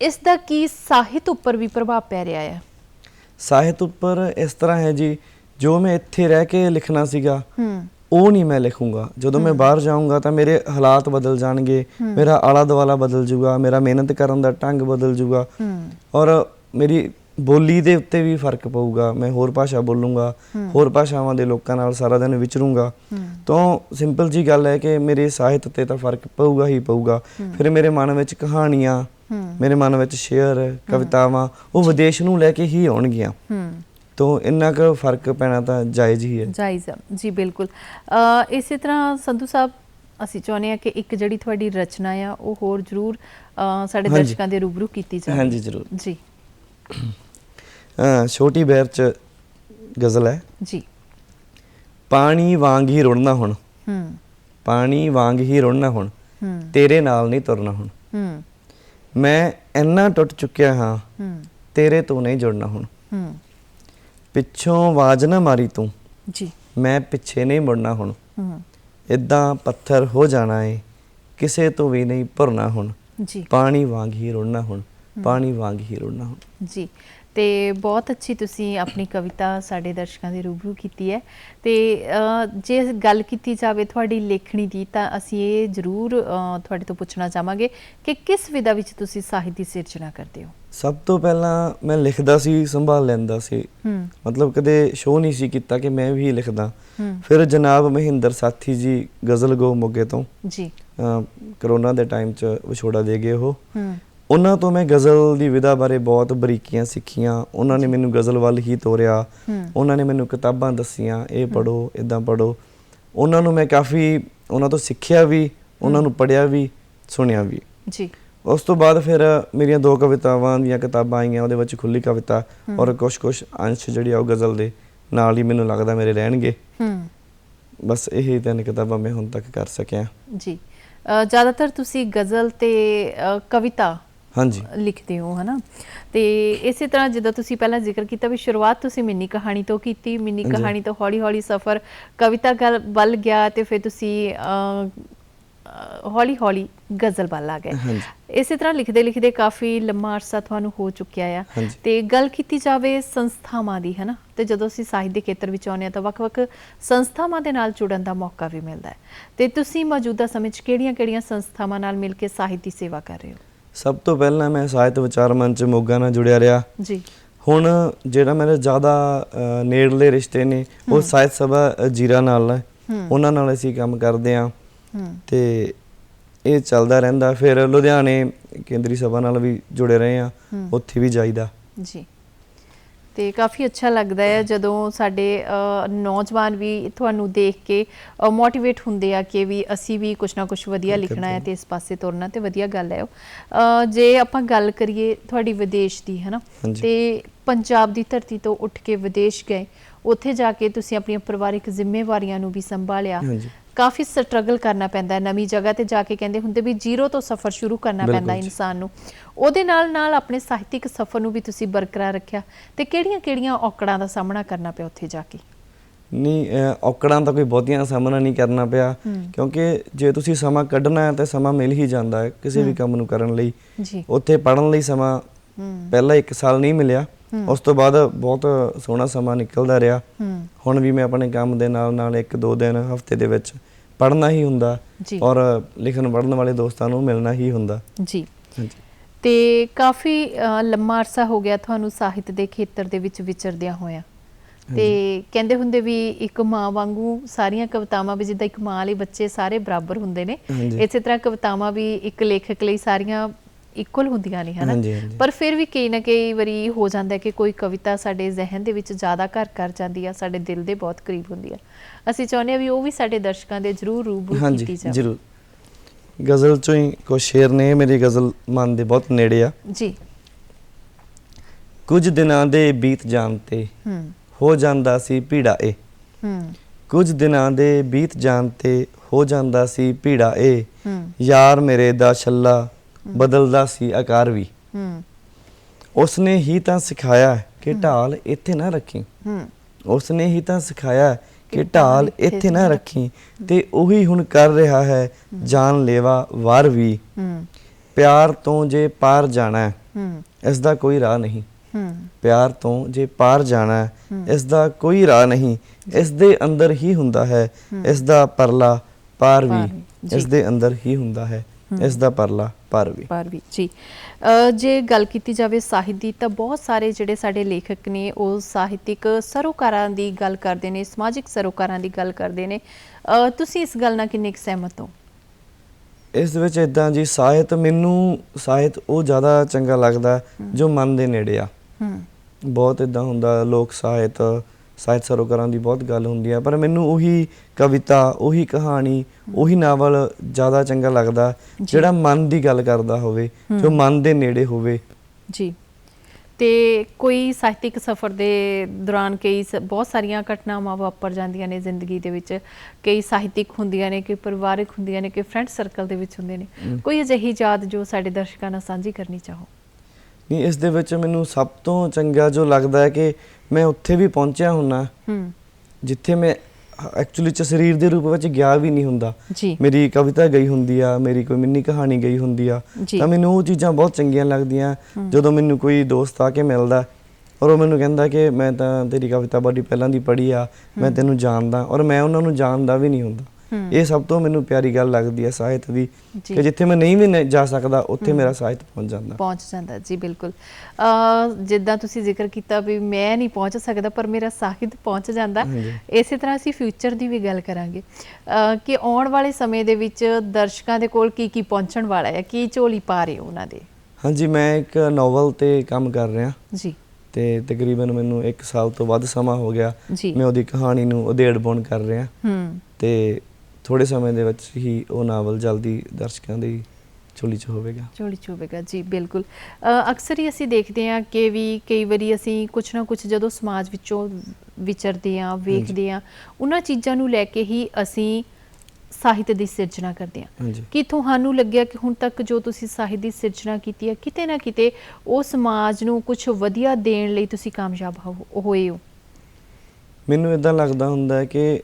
ਇਸ ਦਾ ਕੀ ਸਾਹਿਤ ਉੱਪਰ ਵੀ ਪ੍ਰਭਾਵ ਪੈ ਰਿਹਾ ਹੈ? ਸਾਹਿਤ ਉੱਪਰ ਇਸ ਤਰ੍ਹਾਂ ਹੈ ਜੀ ਜੋ ਮੈਂ ਇੱਥੇ ਰਹਿ ਕੇ ਲਿਖਣਾ ਸੀਗਾ ਹੂੰ। ਉਹ ਨਹੀਂ ਮੈਂ ਲਿਖੂੰਗਾ। ਜਦੋਂ ਮੈਂ ਬਾਹਰ ਜਾਊਂਗਾ ਤਾਂ ਮੇਰੇ ਹਾਲਾਤ ਬਦਲ ਜਾਣਗੇ ਮੇਰਾ ਆਲਾ ਦੁਆਲਾ ਬਦਲ ਜੂਗਾ ਮੇਰਾ ਮਿਹਨਤ ਕਰਨ ਦਾ ਢੰਗ ਬਦਲ ਜੂਗਾ। ਹੂੰ। ਔਰ ਮੇਰੀ ਬੋਲੀ ਦੇ ਉੱਤੇ ਵੀ ਫ਼ਰਕ ਪਊਗਾ ਮੈਂ ਹੋਰ ਭਾਸ਼ਾ ਬੋਲੂੰਗਾ ਹੋਰ ਭਾਸ਼ਾਵਾਂ ਦੇ ਲੋਕਾਂ ਨਾਲ ਸਾਰਾ ਦਿਨ ਵਿਚਰੂੰਗਾ। ਤਾਂ ਸਿੰਪਲ ਜੀ ਗੱਲ ਹੈ ਕਿ ਮੇਰੇ ਸਾਹਿਤ ਤੇ ਤਾਂ ਫ਼ਰਕ ਪਊਗਾ ਹੀ ਪਊਗਾ। ਫਿਰ ਮੇਰੇ ਮਨ ਵਿੱਚ ਕਹਾਣੀਆਂ ਮੇਰੇ ਮਨ ਵਿੱਚ ਸ਼ੇਅਰ ਕਵਿਤਾਵਾਂ ਉਹ ਵਿਦੇਸ਼ ਨੂੰ ਲੈ ਕੇ ਹੀ ਆਉਣਗੀਆਂ। ਤਾਂ ਇੰਨਾ ਕੁ ਫ਼ਰਕ ਪੈਣਾ ਤਾਂ ਜਾਇਜ਼ ਹੀ ਹੈ। ਜਾਇਜ਼ ਜੀ ਬਿਲਕੁਲ। ਇਸੇ ਤਰ੍ਹਾਂ ਸੰਧੂ ਸਾਹਿਬ ਅਸੀਂ ਚਾਹੁੰਦੇ ਆ ਕਿ ਇੱਕ ਜਿਹੜੀ ਤੁਹਾਡੀ ਰਚਨਾ ਆ ਉਹ ਹੋਰ ਜ਼ਰੂਰ ਸਾਡੇ। ਦਰਸ਼ਕਾਂ ਦੇ ਰੂਬਰੂ ਕੀਤੀ ਜਾਵੇ। ਹਾਂਜੀ ਜ਼ਰੂਰ। ਜੀ। ਛੋਟੀ ਬੈਰ ਚ ਗਜ਼ਲ ਹੈ। ਜੀ। ਪਾਣੀ ਵਾਂਗ ਹੀ ਰੁੜਨਾ ਹੁਣ। ਹੂੰ। ਪਾਣੀ ਵਾਂਗ ਹੀ ਰੁੜਨਾ ਹੁਣ। ਹੂੰ। ਤੇਰੇ ਨਾਲ ਨਹੀਂ ਤੁਰਨਾ ਹੁਣ। ਹੂੰ। ਮੈਂ ਇੰਨਾ ਟੁੱਟ ਚੁੱਕਿਆ ਹਾਂ। ਹੂੰ। ਤੇਰੇ ਤੋਂ ਨਹੀਂ ਜੁੜਨਾ ਹੁਣ। ਹੂੰ। ਪਿੱਛੋਂ ਆਵਾਜ਼ ਨਾ ਮਾਰੀ ਤੂੰ। ਜੀ। ਮੈਂ ਪਿੱਛੇ ਨਹੀਂ ਮੁੜਨਾ ਹੁਣ। ਹੂੰ। ਇਦਾਂ ਪੱਥਰ ਹੋ ਜਾਣਾ ਏ। ਕਿਸੇ ਤੋਂ ਵੀ ਨਹੀਂ ਭਰਨਾ ਹੁਣ। ਜੀ। ਪਾਣੀ ਵਾਂਗ ਹੀ ਰੁੜਨਾ ਹੁਣ। ਪਾਣੀ ਵਾਂਗ ਹੀ ਰੁੜਨਾ ਹੁਣ। ਜੀ। ਤੇ ਬਹੁਤ ਅੱਛੀ ਤੁਸੀਂ ਆਪਣੀ ਕਵਿਤਾ ਸਾਡੇ ਦਰਸ਼ਕਾਂ ਦੇ ਰੂਬਰੂ ਕੀਤੀ ਹੈ। ਤੇ ਜੇ ਗੱਲ ਕੀਤੀ ਜਾਵੇ ਤੁਹਾਡੀ ਲੇਖਣੀ ਦੀ ਤਾਂ ਅਸੀਂ ਇਹ ਜ਼ਰੂਰ ਤੁਹਾਡੇ ਤੋਂ ਪੁੱਛਣਾ ਚਾਹਾਂਗੇ ਕਿ ਕਿਸ ਵਿਧਾ ਵਿੱਚ ਤੁਸੀਂ ਸਾਹਿਤ ਦੀ ਸਿਰਜਣਾ ਕਰਦੇ ਹੋ? ਸਭ ਤੋਂ ਪਹਿਲਾਂ ਮੈਂ ਲਿਖਦਾ ਸੀ ਸੰਭਾਲ ਲੈਂਦਾ ਸੀ। ਮਤਲਬ ਕਦੇ ਸ਼ੋਅ ਨਹੀਂ ਸੀ ਕੀਤਾ ਕਿ ਮੈਂ ਵੀ ਲਿਖਦਾ। ਫਿਰ ਜਨਾਬ ਮਹਿੰਦਰ ਸਾਥੀ ਜੀ ਗਜ਼ਲ ਗੋ ਮੋਗੇ ਤੋਂ ਜੀ। ਕਰੋਨਾ ਦੇ ਟਾਈਮ 'ਚ ਵਿਛੋੜਾ ਦੇ ਗਏ ਉਹ। ਉਹਨਾਂ ਤੋਂ ਮੈਂ ਗਜ਼ਲ ਦੀ ਵਿਧਾ ਬਾਰੇ ਬਹੁਤ ਬਰੀਕੀਆਂ ਸਿੱਖੀਆਂ। ਉਹਨਾਂ ਨੇ ਮੈਨੂੰ ਗਜ਼ਲ ਵੱਲ ਹੀ ਤੋਰਿਆ। ਉਹਨਾਂ ਨੇ ਮੈਨੂੰ ਕਿਤਾਬਾਂ ਦੱਸੀਆਂ ਇਹ ਪੜੋ ਇਦਾਂ ਪੜੋ ਉਹਨਾਂ ਨੂੰ ਮੈਂ ਕਾਫੀ ਉਹਨਾਂ ਤੋਂ ਸਿੱਖਿਆ ਵੀ ਉਹਨਾਂ ਨੂੰ ਪੜਿਆ ਵੀ ਸੁਣਿਆ ਵੀ। ਜੀ। ਉਸ ਤੋਂ ਬਾਅਦ ਫਿਰ ਮੇਰੀਆਂ ਦੋ ਕਵਿਤਾਵਾਂ ਦੀਆਂ ਕਿਤਾਬਾਂ ਆਈਆਂ ਉਹਦੇ ਵਿੱਚ ਖੁੱਲੀ ਕਵਿਤਾ ਔਰ ਕੁਝ ਕੁਝ ਅੰਸ਼ ਜਿਹੜੀ ਆ ਉਹ ਗਜ਼ਲ ਦੇ ਨਾਲ ਹੀ ਮੈਨੂੰ ਲੱਗਦਾ ਮੇਰੇ ਰਹਿਣਗੇ। ਹੂੰ। ਬਸ ਇਹੀ ਤਿੰਨ ਕਿਤਾਬਾਂ ਮੈਂ ਹੁਣ ਤੱਕ ਕਰ ਸਕਿਆ। ਜੀ। ਜ਼ਿਆਦਾਤਰ ਤੁਸੀਂ ਗਜ਼ਲ ਤੇ ਕਵਿਤਾ ਹਾਂਜੀ। ਲਿਖਦੇ ਹੋ ਹਨਾ? ਤੇ ਇਸੇ ਤਰ੍ਹਾਂ ਜਿੱਦਾਂ ਤੁਸੀਂ ਪਹਿਲਾਂ ਜ਼ਿਕਰ ਕੀਤਾ ਵੀ ਸ਼ੁਰੂਆਤ ਤੁਸੀਂ ਮਿੰਨੀ ਕਹਾਣੀ ਤੋਂ ਕੀਤੀ ਮਿੰਨੀ। ਕਹਾਣੀ ਤੋਂ ਹੌਲੀ ਹੌਲੀ ਸਫ਼ਰ ਕਵਿਤਾ ਵੱਲ ਗਿਆ ਤੇ ਫਿਰ ਤੁਸੀਂ ਹੌਲੀ ਹੌਲੀ ਗਜ਼ਲ ਵੱਲ ਆ ਗਏ। ਇਸੇ ਤਰ੍ਹਾਂ ਲਿਖਦੇ ਲਿਖਦੇ ਕਾਫੀ ਲੰਮਾ ਅਰਸਾ ਤੁਹਾਨੂੰ ਹੋ ਚੁੱਕਿਆ ਆ। ਤੇ ਗੱਲ ਕੀਤੀ ਜਾਵੇ ਸੰਸਥਾਵਾਂ ਦੀ ਹਨਾ? ਤੇ ਜਦੋਂ ਅਸੀਂ ਸਾਹਿਤ ਦੇ ਖੇਤਰ ਵਿੱਚ ਆਉਂਦੇ ਹਾਂ ਤਾਂ ਵੱਖ-ਵੱਖ ਸੰਸਥਾਵਾਂ ਦੇ ਨਾਲ ਜੁੜਨ ਦਾ ਮੌਕਾ ਵੀ ਮਿਲਦਾ ਹੈ। ਤੇ ਤੁਸੀਂ ਮੌਜੂਦਾ ਸਮੇਂ 'ਚ ਕਿਹੜੀਆਂ-ਕਿਹੜੀਆਂ ਸੰਸਥਾਵਾਂ ਨਾਲ ਮਿਲ ਕੇ ਸਾਹਿਤ ਦੀ ਸੇਵਾ ਕਰ ਰਹੇ ਹੋ? ਸਭ ਤੋਂ ਪਹਿਲਾਂ ਮੈਂ ਸਾਹਿਤ ਵਿਚਾਰ ਮੰਚ ਮੋਗਾ ਨਾਲ ਜੁੜਿਆ ਰਿਹਾ। ਜੀ। ਹੁਣ ਜਿਹੜਾ ਮੇਰੇ ਜ਼ਿਆਦਾ ਨੇੜਲੇ ਰਿਸ਼ਤੇ ਨੇ ਉਹ ਸਾਹਿਤ ਸਭਾ ਜੀਰਾ ਨਾਲ ਹੈ। ਉਹਨਾਂ ਨਾਲ ਅਸੀਂ ਕੰਮ ਕਰਦੇ ਹੂੰ। ਤੇ ਇਹ ਚੱਲਦਾ ਰਹਿੰਦਾ। ਫਿਰ ਲੁਧਿਆਣੇ ਕੇਂਦਰੀ ਸਭਾ ਨਾਲ ਵੀ ਜੁੜੇ ਰਹੇ ਹੂੰ। ਉੱਥੇ ਵੀ ਜਾਈਦਾ। ਜੀ। ਤੇ ਕਾਫੀ ਅੱਛਾ ਲੱਗਦਾ ਹੈ ਜਦੋਂ ਸਾਡੇ ਨੌਜਵਾਨ ਵੀ ਤੁਹਾਨੂੰ ਦੇਖ ਕੇ ਮੋਟੀਵੇਟ ਹੁੰਦੇ ਆ ਕਿ ਵੀ ਅਸੀਂ ਵੀ ਕੁਝ ਨਾ ਕੁਝ ਵਧੀਆ ਲਿਖਣਾ ਹੈ ਤੇ ਇਸ ਪਾਸੇ ਤੁਰਨਾ ਤੇ ਵਧੀਆ ਗੱਲ ਹੈ ਉਹ। ਜੇ ਆਪਾਂ ਗੱਲ ਕਰੀਏ ਤੁਹਾਡੀ ਵਿਦੇਸ਼ ਦੀ ਹੈ ਨਾ। ਤੇ ਪੰਜਾਬ ਦੀ ਧਰਤੀ ਤੋਂ ਉੱਠ ਕੇ ਵਿਦੇਸ਼ ਗਏ ਉੱਥੇ ਜਾ ਕੇ ਤੁਸੀਂ ਆਪਣੀਆਂ ਪਰਿਵਾਰਿਕ ਜ਼ਿੰਮੇਵਾਰੀਆਂ ਨੂੰ ਵੀ ਸੰਭਾਲਿਆ। ਕਾਫੀ ਸਟਰਗਲ ਕਰਨਾ ਪੈਂਦਾ ਨਵੀਂ ਜਗ੍ਹਾ ਤੇ ਜਾ ਕੇ ਕਹਿੰਦੇ ਹੁੰਦੇ ਵੀ ਜ਼ੀਰੋ ਤੋਂ ਸਫ਼ਰ ਸ਼ੁਰੂ ਕਰਨਾ ਪੈਂਦਾ। ਇਨਸਾਨ ਨੂੰ। ਉਹਦੇ ਨਾਲ ਨਾਲ ਆਪਣੇ ਸਾਹਿਤਿਕ ਸਫ਼ਰ ਨੂੰ ਵੀ ਤੁਸੀਂ ਬਰਕਰਾਰ ਰੱਖਿਆ। ਤੇ ਕਿਹੜੀਆਂ-ਕਿਹੜੀਆਂ ਔਕੜਾਂ ਦਾ ਸਾਹਮਣਾ ਕਰਨਾ ਪਿਆ ਉੱਥੇ ਜਾ ਕੇ? ਨਹੀਂ ਔਕੜਾਂ ਤਾਂ ਕੋਈ ਬਹੁਤੀਆਂ ਸਾਹਮਣਾ ਨਹੀਂ ਕਰਨਾ ਪਿਆ। ਕਿਉਂਕਿ ਜੇ ਤੁਸੀਂ ਸਮਾਂ ਕੱਢਣਾ ਹੈ ਤਾਂ ਸਮਾਂ ਮਿਲ ਹੀ ਜਾਂਦਾ ਹੈ ਕਿਸੇ ਵੀ ਕੰਮ ਨੂੰ ਕਰਨ ਲਈ। ਉੱਥੇ ਪੜਨ ਲਈ ਸਮਾਂ ਪਹਿਲਾਂ 1 ਸਾਲ ਨਹੀਂ ਮਿਲਿਆ। ਉਸ ਤੋਂ ਬਾਅਦ ਬਹੁਤ ਸੋਹਣਾ ਸਮਾਂ ਨਿਕਲਦਾ ਰਿਹਾ। ਹੁਣ ਵੀ ਮੈਂ ਆਪਣੇ ਕੰਮ ਦੇ ਨਾਲ ਨਾਲ ਇੱਕ ਦੋ ਦਿਨ ਹਫ਼ਤੇ ਦੇ ਵਿੱਚ ਪੜ੍ਹਨਾ ਹੀ ਹੁੰਦਾ ਜੀ। ਔਰ ਲਿਖਣ ਪੜ੍ਹਨ ਵਾਲੇ ਦੋਸਤਾਂ ਨੂੰ ਮਿਲਣਾ ਹੀ ਹੁੰਦਾ। ਜੀ। ਤੇ ਕਾਫੀ ਲੰਮਾ ਅਰਸਾ ਹੋ ਗਿਆ ਤੁਹਾਨੂੰ ਸਾਹਿਤ ਦੇ ਖੇਤਰ ਦੇ ਵਿੱਚ ਵਿਚਰਦਿਆਂ ਹੋਇਆਂ। ਤੇ ਕਹਿੰਦੇ ਹੁੰਦੇ ਵੀ ਇੱਕ ਮਾਂ ਵਾਂਗੂ ਸਾਰੀਆਂ ਕਵਿਤਾਵਾਂ ਵੀ ਜਿੱਦਾਂ ਇੱਕ ਮਾਂ ਲਈ ਬੱਚੇ ਸਾਰੇ ਬਰਾਬਰ ਹੁੰਦੇ ਨੇ। ਇਸੇ ਤਰ੍ਹਾਂ ਕਵਿਤਾਵਾਂ ਵੀ ਇੱਕ ਲੇਖਕ ਲਈ ਸਾਰੀਆਂ ਇਕੁਅਲ ਹੁੰਦੀਆਂ ਨੇ ਹਨਾ? ਹਾਂਜੀ, ਹਾਂਜੀ। ਪਰ ਫਿਰ ਵੀ ਕਈ ਨਾ ਕਈ ਵਾਰੀ ਹੋ ਜਾਂਦਾ ਹੈ ਕਿ ਕੋਈ ਕਵਿਤਾ ਸਾਡੇ ਜ਼ਿਹਨ ਦੇ ਵਿੱਚ ਜ਼ਿਆਦਾ ਘਰ ਕਰ ਜਾਂਦੀ ਆ ਸਾਡੇ ਦਿਲ ਦੇ ਬਹੁਤ ਕਰੀਬ ਹੁੰਦੀ ਆ। ਅਸੀਂ ਚਾਹੁੰਦੇ ਆ ਵੀ ਉਹ ਵੀ ਸਾਡੇ ਦਰਸ਼ਕਾਂ ਦੇ ਜ਼ਰੂਰ ਰੂਬਰੂ ਕੀਤੀ ਹਾਂਜੀ ਜਾਵੇ। ਜ਼ਰੂਰ। ਗਜ਼ਲ ਚੋਂ ਹੀ ਕੁਝ ਸ਼ੇਰ ਨੇ ਮੇਰੀ ਗਜ਼ਲ ਮਨ ਦੇ ਬਹੁਤ ਨੇੜੇ ਆ। ਜੀ। ਕੁਝ ਦਿਨਾਂ ਦੇ ਬੀਤ ਜਾਣ ਤੇ ਹੂੰ। ਹੋ ਜਾਂਦਾ ਸੀ ਭੀੜਾ ਏ। ਹੂੰ। ਕੁਝ ਦਿਨਾਂ ਦੇ ਬੀਤ ਜਾਣ ਤੇ ਹੋ ਜਾਂਦਾ ਸੀ ਭੀੜਾ ਏ। ਹੂੰ। ਯਾਰ ਮੇਰੇ ਦਾ ਛੱਲਾ ਬਦਲਦਾ ਸੀ ਆਕਾਰ ਵੀ। ਹੂੰ। ਉਸਨੇ ਹੀ ਤਾਂ ਸਿਖਾਇਆ ਕਿ ਢਾਲ ਇੱਥੇ ਨਾ ਰੱਖੀ। ਹੂੰ। ਉਸਨੇ ਹੀ ਤਾਂ ਸਿਖਾਇਆ ਕਿ ਢਾਲ ਇੱਥੇ ਨਾ ਰੱਖੀ। ਤੇ ਉਹੀ ਹੁਣ ਕਰ ਰਿਹਾ ਹੈ ਜਾਨ ਲੈਵਾ ਵਾਰ ਵੀ। ਹੂੰ। ਪਿਆਰ ਤੋਂ ਜੇ ਪਾਰ ਜਾਣਾ ਇਸ ਦਾ ਕੋਈ ਰਾਹ ਨਹੀਂ। ਹੂੰ। ਪਿਆਰ ਤੋਂ ਜੇ ਪਾਰ ਜਾਣਾ ਇਸ ਦਾ ਕੋਈ ਰਾਹ ਨਹੀਂ। ਇਸ ਦੇ ਅੰਦਰ ਹੀ ਹੁੰਦਾ ਹੈ ਇਸ ਦਾ ਪਰਲਾ ਪਾਰ ਵੀ। ਇਸ ਦੇ ਅੰਦਰ ਹੀ ਹੁੰਦਾ ਹੈ ਇਸ ਦਾ ਪਰਲਾ ਪਾਰ ਵੀ ਪਰ ਵੀ ਜੀ ਜੇ ਗੱਲ ਕੀਤੀ ਜਾਵੇ ਸਾਹਿਤ ਦੀ ਤਾਂ ਬਹੁਤ ਸਾਰੇ ਜਿਹੜੇ ਸਾਡੇ ਲੇਖਕ ਨੇ ਉਹ ਸਾਹਿਤਿਕ ਸਰੋਕਾਰਾਂ ਦੀ ਗੱਲ ਕਰਦੇ ਨੇ ਸਮਾਜਿਕ ਸਰੋਕਾਰਾਂ ਦੀ ਗੱਲ ਕਰਦੇ ਨੇ। ਤੁਸੀਂ ਇਸ ਗੱਲ ਨਾਲ ਕਿੰਨੇ ਸਹਿਮਤ ਹੋ? ਇਸ ਦੇ ਵਿੱਚ ਇਦਾਂ ਜੀ ਸਾਹਿਤ ਮੈਨੂੰ ਸਾਹਿਤ ਉਹ ਜ਼ਿਆਦਾ ਚੰਗਾ ਲੱਗਦਾ ਜੋ ਮਨ ਦੇ ਨੇੜੇ ਆ। ਹੂੰ। ਬਹੁਤ ਇਦਾਂ ਹੁੰਦਾ ਲੋਕ ਸਾਹਿਤ ਸਾਹਿਤ ਸਰੋਕਾਰਾਂ ਦੀ ਬਹੁਤ ਗੱਲ ਹੁੰਦੀ ਆ ਪਰ ਮੈਨੂੰ ਉਹੀ ਕਵਿਤਾ ਉਹੀ ਕਹਾਣੀ ਉਹੀ ਨਾਵਲ ਜ਼ਿਆਦਾ ਚੰਗਾ ਲੱਗਦਾ ਜਿਹੜਾ ਮਨ ਦੀ ਗੱਲ ਕਰਦਾ ਹੋਵੇ ਜੋ ਮਨ ਦੇ ਨੇੜੇ ਹੋਵੇ। ਜੀ। ਤੇ ਕੋਈ ਸਾਹਿਤਿਕ ਸਫ਼ਰ ਦੇ ਦੌਰਾਨ ਕਈ ਬਹੁਤ ਸਾਰੀਆਂ ਘਟਨਾਵਾਂ ਵਾਪਰ ਜਾਂਦੀਆਂ ਨੇ ਜ਼ਿੰਦਗੀ ਦੇ ਵਿੱਚ ਕਈ ਸਾਹਿਤਿਕ ਹੁੰਦੀਆਂ ਨੇ ਕਿ ਪਰਿਵਾਰਕ ਹੁੰਦੀਆਂ ਨੇ ਕਿ ਫਰੈਂਡ ਸਰਕਲ ਦੇ ਵਿੱਚ ਹੁੰਦੇ ਨੇ। ਕੋਈ ਅਜਿਹੀ ਯਾਦ ਜੋ ਸਾਡੇ ਦਰਸ਼ਕਾਂ ਨਾਲ ਸਾਂਝੀ ਕਰਨੀ ਚਾਹੋ? ਨਹੀਂ ਇਸ ਦੇ ਵਿੱਚ ਮੈਨੂੰ ਸਭ ਤੋਂ ਚੰਗਾ ਜੋ ਲੱਗਦਾ ਹੈ ਕਿ ਮੈਂ ਉੱਥੇ ਵੀ ਪਹੁੰਚਿਆ ਹੁੰਨਾ। ਹੂੰ। ਜਿੱਥੇ ਮੈਂ ਐਕਚੁਅਲੀ ਚ ਸਰੀਰ ਦੇ ਰੂਪ ਵਿੱਚ ਗਿਆ ਵੀ ਨਹੀਂ ਹੁੰਦਾ। ਜੀ। ਮੇਰੀ ਕਵਿਤਾ ਗਈ ਹੁੰਦੀ ਆ ਮੇਰੀ ਕੋਈ ਮਿੰਨੀ ਕਹਾਣੀ ਗਈ ਹੁੰਦੀ ਆ। ਜੀ। ਤਾਂ ਮੈਨੂੰ ਉਹ ਚੀਜ਼ਾਂ ਬਹੁਤ ਚੰਗੀਆਂ ਲੱਗਦੀਆਂ। ਜਦੋਂ ਮੈਨੂੰ ਕੋਈ ਦੋਸਤ ਆ ਕੇ ਮਿਲਦਾ ਔਰ ਉਹ ਮੈਨੂੰ ਕਹਿੰਦਾ ਕਿ ਮੈਂ ਤਾਂ ਤੇਰੀ ਕਵਿਤਾ ਬੜੀ ਪਹਿਲਾਂ ਦੀ ਪੜ੍ਹੀ ਆ ਮੈਂ ਤੈਨੂੰ ਜਾਣਦਾ ਔਰ ਮੈਂ ਉਹਨਾਂ ਨੂੰ ਜਾਣਦਾ ਵੀ ਨਹੀਂ ਹੁੰਦਾ। ਇਹ ਸਭ ਤੋਂ ਮੈਨੂੰ ਪਿਆਰੀ ਗੱਲ ਲੱਗਦੀ ਹੈ ਸਾਹਿਤ ਦੀ। ਕਿ ਜਿੱਥੇ ਮੈਂ ਨਹੀਂ ਵੀ ਜਾ ਸਕਦਾ ਉੱਥੇ ਮੇਰਾ ਸਾਹਿਤ ਪਹੁੰਚ ਜਾਂਦਾ। ਪਹੁੰਚ ਜਾਂਦਾ ਜੀ ਬਿਲਕੁਲ। ਅ ਜਿੱਦਾਂ ਤੁਸੀਂ ਜ਼ਿਕਰ ਕੀਤਾ ਵੀ ਮੈਂ ਨਹੀਂ ਪਹੁੰਚ ਸਕਦਾ ਪਰ ਮੇਰਾ ਸਾਹਿਤ ਪਹੁੰਚ ਜਾਂਦਾ। ਇਸੇ ਤਰ੍ਹਾਂ ਅਸੀਂ ਫਿਊਚਰ ਦੀ ਵੀ ਗੱਲ ਕਰਾਂਗੇ। ਕਿ ਆਉਣ ਵਾਲੇ ਸਮੇਂ ਦੇ ਵਿੱਚ ਦਰਸ਼ਕਾਂ ਦੇ ਕੋਲ ਕੀ ਕੀ ਪਹੁੰਚਣ ਵਾਲਾ ਹੈ ਕੀ ਝੋਲੀ ਪਾ ਰਹੇ ਉਹਨਾਂ ਦੇ? ਹਾਂਜੀ ਮੈਂ ਇੱਕ ਨੋਵਲ ਤੇ ਕੰਮ ਕਰ ਰਿਹਾ। ਜੀ। ਤੇ ਤਕਰੀਬਨ ਮੈਨੂੰ 1 ਸਾਲ ਤੋਂ ਵੱਧ ਸਮਾਂ ਹੋ ਗਿਆ। ਮੈਂ ਉਹਦੀ ਕਹਾਣੀ ਨੂੰ ਉਧੇੜਪੁਣ ਕਰ ਰਿਹਾ। ਹੂੰ। ਤੇ ਥੋੜੇ ਸਮੇਂ ਦੇ ਵਿੱਚ ਹੀ ਉਹ ਨਾਵਲ ਜਲਦੀ ਦਰਸ਼ਕਾਂ ਦੀ ਝੋਲੀ 'ਚ ਹੋਵੇਗਾ। ਝੋਲੀ ਚੁਵੇਗਾ ਜੀ ਬਿਲਕੁਲ। ਅਕਸਰ ਹੀ ਅਸੀਂ ਦੇਖਦੇ ਹਾਂ ਕਿ ਵੀ ਕਈ ਵਾਰੀ ਅਸੀਂ ਕੁਝ ਨਾ ਕੁਝ ਜਦੋਂ ਸਮਾਜ ਵਿੱਚੋਂ ਵਿਚਰਦੇ ਹਾਂ ਵੇਖਦੇ ਹਾਂ ਉਹਨਾਂ ਚੀਜ਼ਾਂ ਨੂੰ ਲੈ ਕੇ ਹੀ ਅਸੀਂ ਸਾਹਿਤ ਦੀ ਸਿਰਜਣਾ ਕਰਦੇ ਹਾਂ। ਹਾਂਜੀ। ਕੀ ਤੁਹਾਨੂੰ ਲੱਗਿਆ ਕਿ ਹੁਣ ਤੱਕ ਜੋ ਤੁਸੀਂ ਸਾਹਿਤ ਦੀ ਸਿਰਜਣਾ ਕੀਤੀ ਹੈ ਕਿਤੇ ਨਾ ਕਿਤੇ ਉਹ ਸਮਾਜ ਨੂੰ ਕੁਝ ਵਧੀਆ ਦੇਣ ਲਈ ਤੁਸੀਂ ਕਾਮਯਾਬ ਹੋਏ ਹੋ? ਮੈਨੂੰ ਇਦਾਂ ਲੱਗਦਾ ਹੁੰਦਾ ਹੈ ਕਿ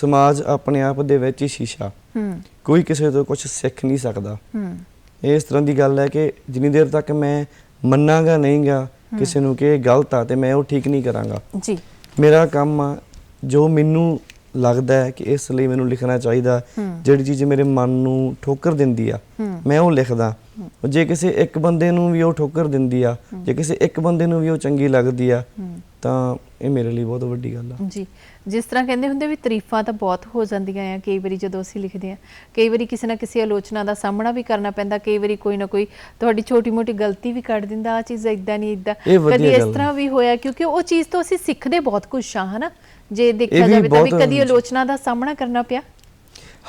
ਸਮਾਜ ਆਪਣੇ ਆਪ ਦੇ ਵਿੱਚ ਹੀ ਸ਼ੀਸ਼ਾ। ਹੂੰ। ਕੋਈ ਕਿਸੇ ਤੋਂ ਕੁਝ ਸਿੱਖ ਨਹੀਂ ਸਕਦਾ। ਹੂੰ। ਇਸ ਤਰ੍ਹਾਂ ਦੀ ਗੱਲ ਹੈ ਕਿ ਜਿੰਨੀ ਦੇਰ ਤੱਕ ਮੈਂ ਮੰਨਾਂਗਾ ਨਹੀਂਗਾ ਕਿਸੇ ਨੂੰ ਕਿ ਇਹ ਗਲਤ ਆ ਤੇ ਮੈਂ ਉਹ ਠੀਕ ਨਹੀਂ ਕਰਾਂਗਾ। ਜੀ। ਮੇਰਾ ਕੰਮ ਆ ਜੋ ਮੈਨੂੰ ਲੱਗਦਾ ਹੈ ਕਿ ਇਸ ਲਈ ਮੈਨੂੰ ਲਿਖਣਾ ਚਾਹੀਦਾ। ਜਿਹੜੀ ਚੀਜ਼ ਮੇਰੇ ਮਨ ਨੂੰ ਠੋਕਰ ਦਿੰਦੀ ਆ ਮੈਂ ਉਹ ਲਿਖਦਾ। ਜੇ ਕਿਸੇ ਇੱਕ ਬੰਦੇ ਨੂੰ ਵੀ ਉਹ ਠੋਕਰ ਦਿੰਦੀ ਆ ਜੇ ਕਿਸੇ ਇੱਕ ਬੰਦੇ ਨੂੰ ਵੀ ਉਹ ਚੰਗੀ ਲੱਗਦੀ ਆ ਤਾਂ ਇਹ ਮੇਰੇ ਲਈ ਬਹੁਤ ਵੱਡੀ ਗੱਲ ਆ। ਜੀ। ਜਿਸ ਤਰ੍ਹਾਂ ਕਹਿੰਦੇ ਹੁੰਦੇ ਵੀ ਤਾਰੀਫਾਂ ਤਾਂ ਬਹੁਤ ਹੋ ਜਾਂਦੀਆਂ ਆ ਕਈ ਵਾਰੀ ਜਦੋਂ ਅਸੀਂ ਲਿਖਦੇ ਆ ਕਈ ਵਾਰੀ ਕਿਸੇ ਨਾ ਕਿਸੇ ਆਲੋਚਨਾ ਦਾ ਸਾਹਮਣਾ ਵੀ ਕਰਨਾ ਪੈਂਦਾ ਕਈ ਵਾਰੀ ਕੋਈ ਨਾ ਕੋਈ ਤੁਹਾਡੀ ਛੋਟੀ-ਮੋਟੀ ਗਲਤੀ ਵੀ ਕੱਢ ਦਿੰਦਾ ਆ ਚੀਜ਼ ਇਦਾਂ ਨਹੀਂ ਇਦਾਂ ਕਦੀ ਇਸ। ਤਰ੍ਹਾਂ ਵੀ ਹੋਇਆ ਕਿਉਂਕਿ ਉਹ ਚੀਜ਼ ਤੋਂ ਅਸੀਂ ਸਿੱਖਦੇ ਬਹੁਤ ਕੁਝ ਆ ਹਨਾ? ਜੇ ਦੇਖਿਆ ਜਾਵੇ ਤਾਂ ਵੀ ਕਦੀ ਆਲੋਚਨਾ ਦਾ ਸਾਹਮਣਾ ਕਰਨਾ ਪਿਆ।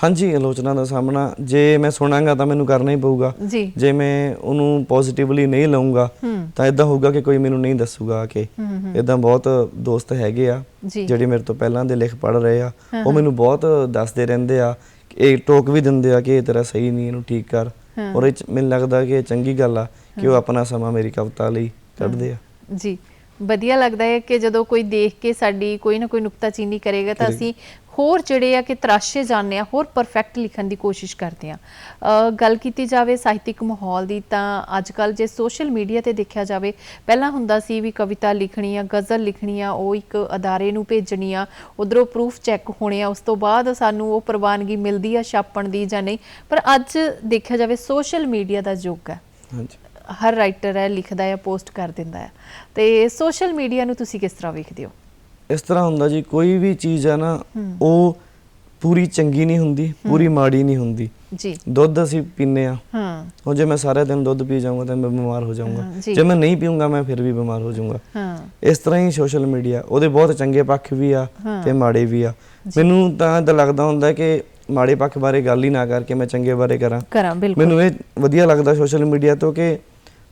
ਹਾਂਜੀ ਆਲੋਚਨਾ ਦਾ ਸਾਹਮਣਾ। ਜੇ ਮੈਂ ਸੁਣਾਂਗਾ ਤਾਂ ਮੈਨੂੰ ਕਰਨਾ ਹੀ ਪਊਗਾ। ਜੀ। ਜੇ ਮੈਂ ਉਹਨੂੰ ਪੋਜ਼ਿਟਿਵਲੀ ਨਹੀਂ ਲਵਾਂਗਾ ਤਾਂ ਇਦਾਂ ਹੋਊਗਾ ਕਿ ਕੋਈ ਮੈਨੂੰ ਨਹੀਂ ਦੱਸੂਗਾ ਕਿ। ਇਦਾਂ ਬਹੁਤ ਦੋਸਤ ਹੈਗੇ ਆ ਜਿਹੜੇ ਮੇਰੇ ਤੋਂ ਪਹਿਲਾਂ ਦੇ ਲਿਖ ਪੜ ਰਹੇ ਆ ਉਹ ਮੈਨੂੰ ਬਹੁਤ ਦੱਸਦੇ ਰਹਿੰਦੇ ਆ। ਇਹ ਟੋਕ ਵੀ ਦਿੰਦੇ ਆ ਕਿ ਇਹ ਤੇਰਾ ਸਹੀ ਨਹੀਂ ਇਹਨੂੰ ਠੀਕ ਕਰ। ਔਰ ਇਹ ਮੈਨੂੰ ਲੱਗਦਾ ਕਿ ਇਹ ਚੰਗੀ ਗੱਲ ਆ ਕਿ ਉਹ ਆਪਣਾ ਸਮਾਂ ਮੇਰੀ ਕਵਿਤਾ ਲਈ ਕੱਢਦੇ ਆ। ਜੀ। ਵਧੀਆ ਲੱਗਦਾ ਹੈ ਕਿ ਜਦੋਂ ਕੋਈ ਦੇਖ ਕੇ ਸਾਡੀ ਕੋਈ ਨਾ ਕੋਈ ਨੁਕਤਾਚੀਨੀ ਕਰੇਗਾ ਤਾਂ। ਅਸੀਂ ਹੋਰ ਜਿਹੜੇ ਆ ਕਿ ਤਰਾਸ਼ੇ ਜਾਂਦੇ ਆ ਹੋਰ ਪਰਫੈਕਟ ਲਿਖਣ ਦੀ ਕੋਸ਼ਿਸ਼ ਕਰਦੇ ਆ। ਗੱਲ ਕੀਤੀ ਜਾਵੇ ਸਾਹਿਤਿਕ ਮਾਹੌਲ ਦੀ ਤਾਂ ਅੱਜ ਕੱਲ ਜੇ ਸੋਸ਼ਲ ਮੀਡੀਆ ਤੇ ਦੇਖਿਆ ਜਾਵੇ ਪਹਿਲਾਂ ਹੁੰਦਾ ਸੀ ਵੀ ਕਵਿਤਾ ਲਿਖਣੀ ਆ ਗਜ਼ਲ ਲਿਖਣੀ ਆ ਉਹ ਇੱਕ ਅਦਾਰੇ ਨੂੰ ਭੇਜਣੀ ਆ ਉਧਰੋਂ ਪ੍ਰੂਫ ਚੈੱਕ ਹੋਣੇ ਆ ਉਸ ਤੋਂ ਬਾਅਦ ਸਾਨੂੰ ਉਹ ਪ੍ਰਵਾਨਗੀ ਮਿਲਦੀ ਆ ਛਾਪਣ ਦੀ ਜਾਂ ਨਹੀਂ। ਪਰ ਅੱਜ ਦੇਖਿਆ ਜਾਵੇ ਸੋਸ਼ਲ ਮੀਡੀਆ ਦਾ ਯੁੱਗ ਹੈ। ਹਾਂਜੀ। ਹਰ ਰਾਈਟਰ ਹੈ ਲਿਖਦਾ ਹੈ ਪੋਸਟ ਕਰ ਦਿੰਦਾ ਹੈ ਤੇ ਸੋਸ਼ਲ ਮੀਡੀਆ ਨੂੰ ਤੁਸੀਂ ਕਿਸ ਤਰ੍ਹਾਂ ਵੇਖਦੇ ਹੋ? ਇਸ ਤਰ੍ਹਾਂ ਹੁੰਦਾ ਜੀ ਕੋਈ ਵੀ ਚੀਜ਼ ਹੈ ਨਾ ਉਹ ਪੂਰੀ ਚੰਗੀ ਨਹੀਂ ਹੁੰਦੀ ਪੂਰੀ ਮਾੜੀ ਨਹੀਂ ਹੁੰਦੀ। ਜੀ। ਦੁੱਧ ਅਸੀਂ ਪੀਨੇ ਆ ਹਾਂ। ਉਹ ਜੇ ਮੈਂ ਸਾਰਾ ਦਿਨ ਦੁੱਧ ਪੀ ਜਾਊਂਗਾ ਤਾਂ ਮੈਂ ਬਿਮਾਰ ਹੋ ਜਾਊਂਗਾ। ਜੀ। ਮੈਂ ਨਹੀਂ ਪੀਊਂਗਾ ਮੈਂ ਫਿਰ ਵੀ ਬਿਮਾਰ ਹੋ ਜਾਊਂਗਾ। ਹਾਂ। ਇਸ ਤਰ੍ਹਾਂ ਹੀ ਸੋਸ਼ਲ ਮੀਡੀਆ ਉਹਦੇ ਬਹੁਤ ਚੰਗੇ ਪੱਖ ਵੀ ਆ। ਤੇ ਮਾੜੇ ਵੀ ਆ। ਮੈਨੂੰ ਤਾਂ ਏਦਾਂ ਲੱਗਦਾ ਹੁੰਦਾ ਕਿ ਮਾੜੇ ਪੱਖ ਬਾਰੇ ਗੱਲ ਹੀ ਨਾ ਕਰਕੇ ਮੈਂ ਚੰਗੇ ਬਾਰੇ ਕਰਾਂ। ਕਰਾਂ ਬਿਲਕੁਲ। ਮੈਨੂੰ ਇਹ ਵਧੀਆ ਲੱਗਦਾ ਸੋਸ਼ਲ ਮੀਡੀਆ ਤੋਂ ਕਿ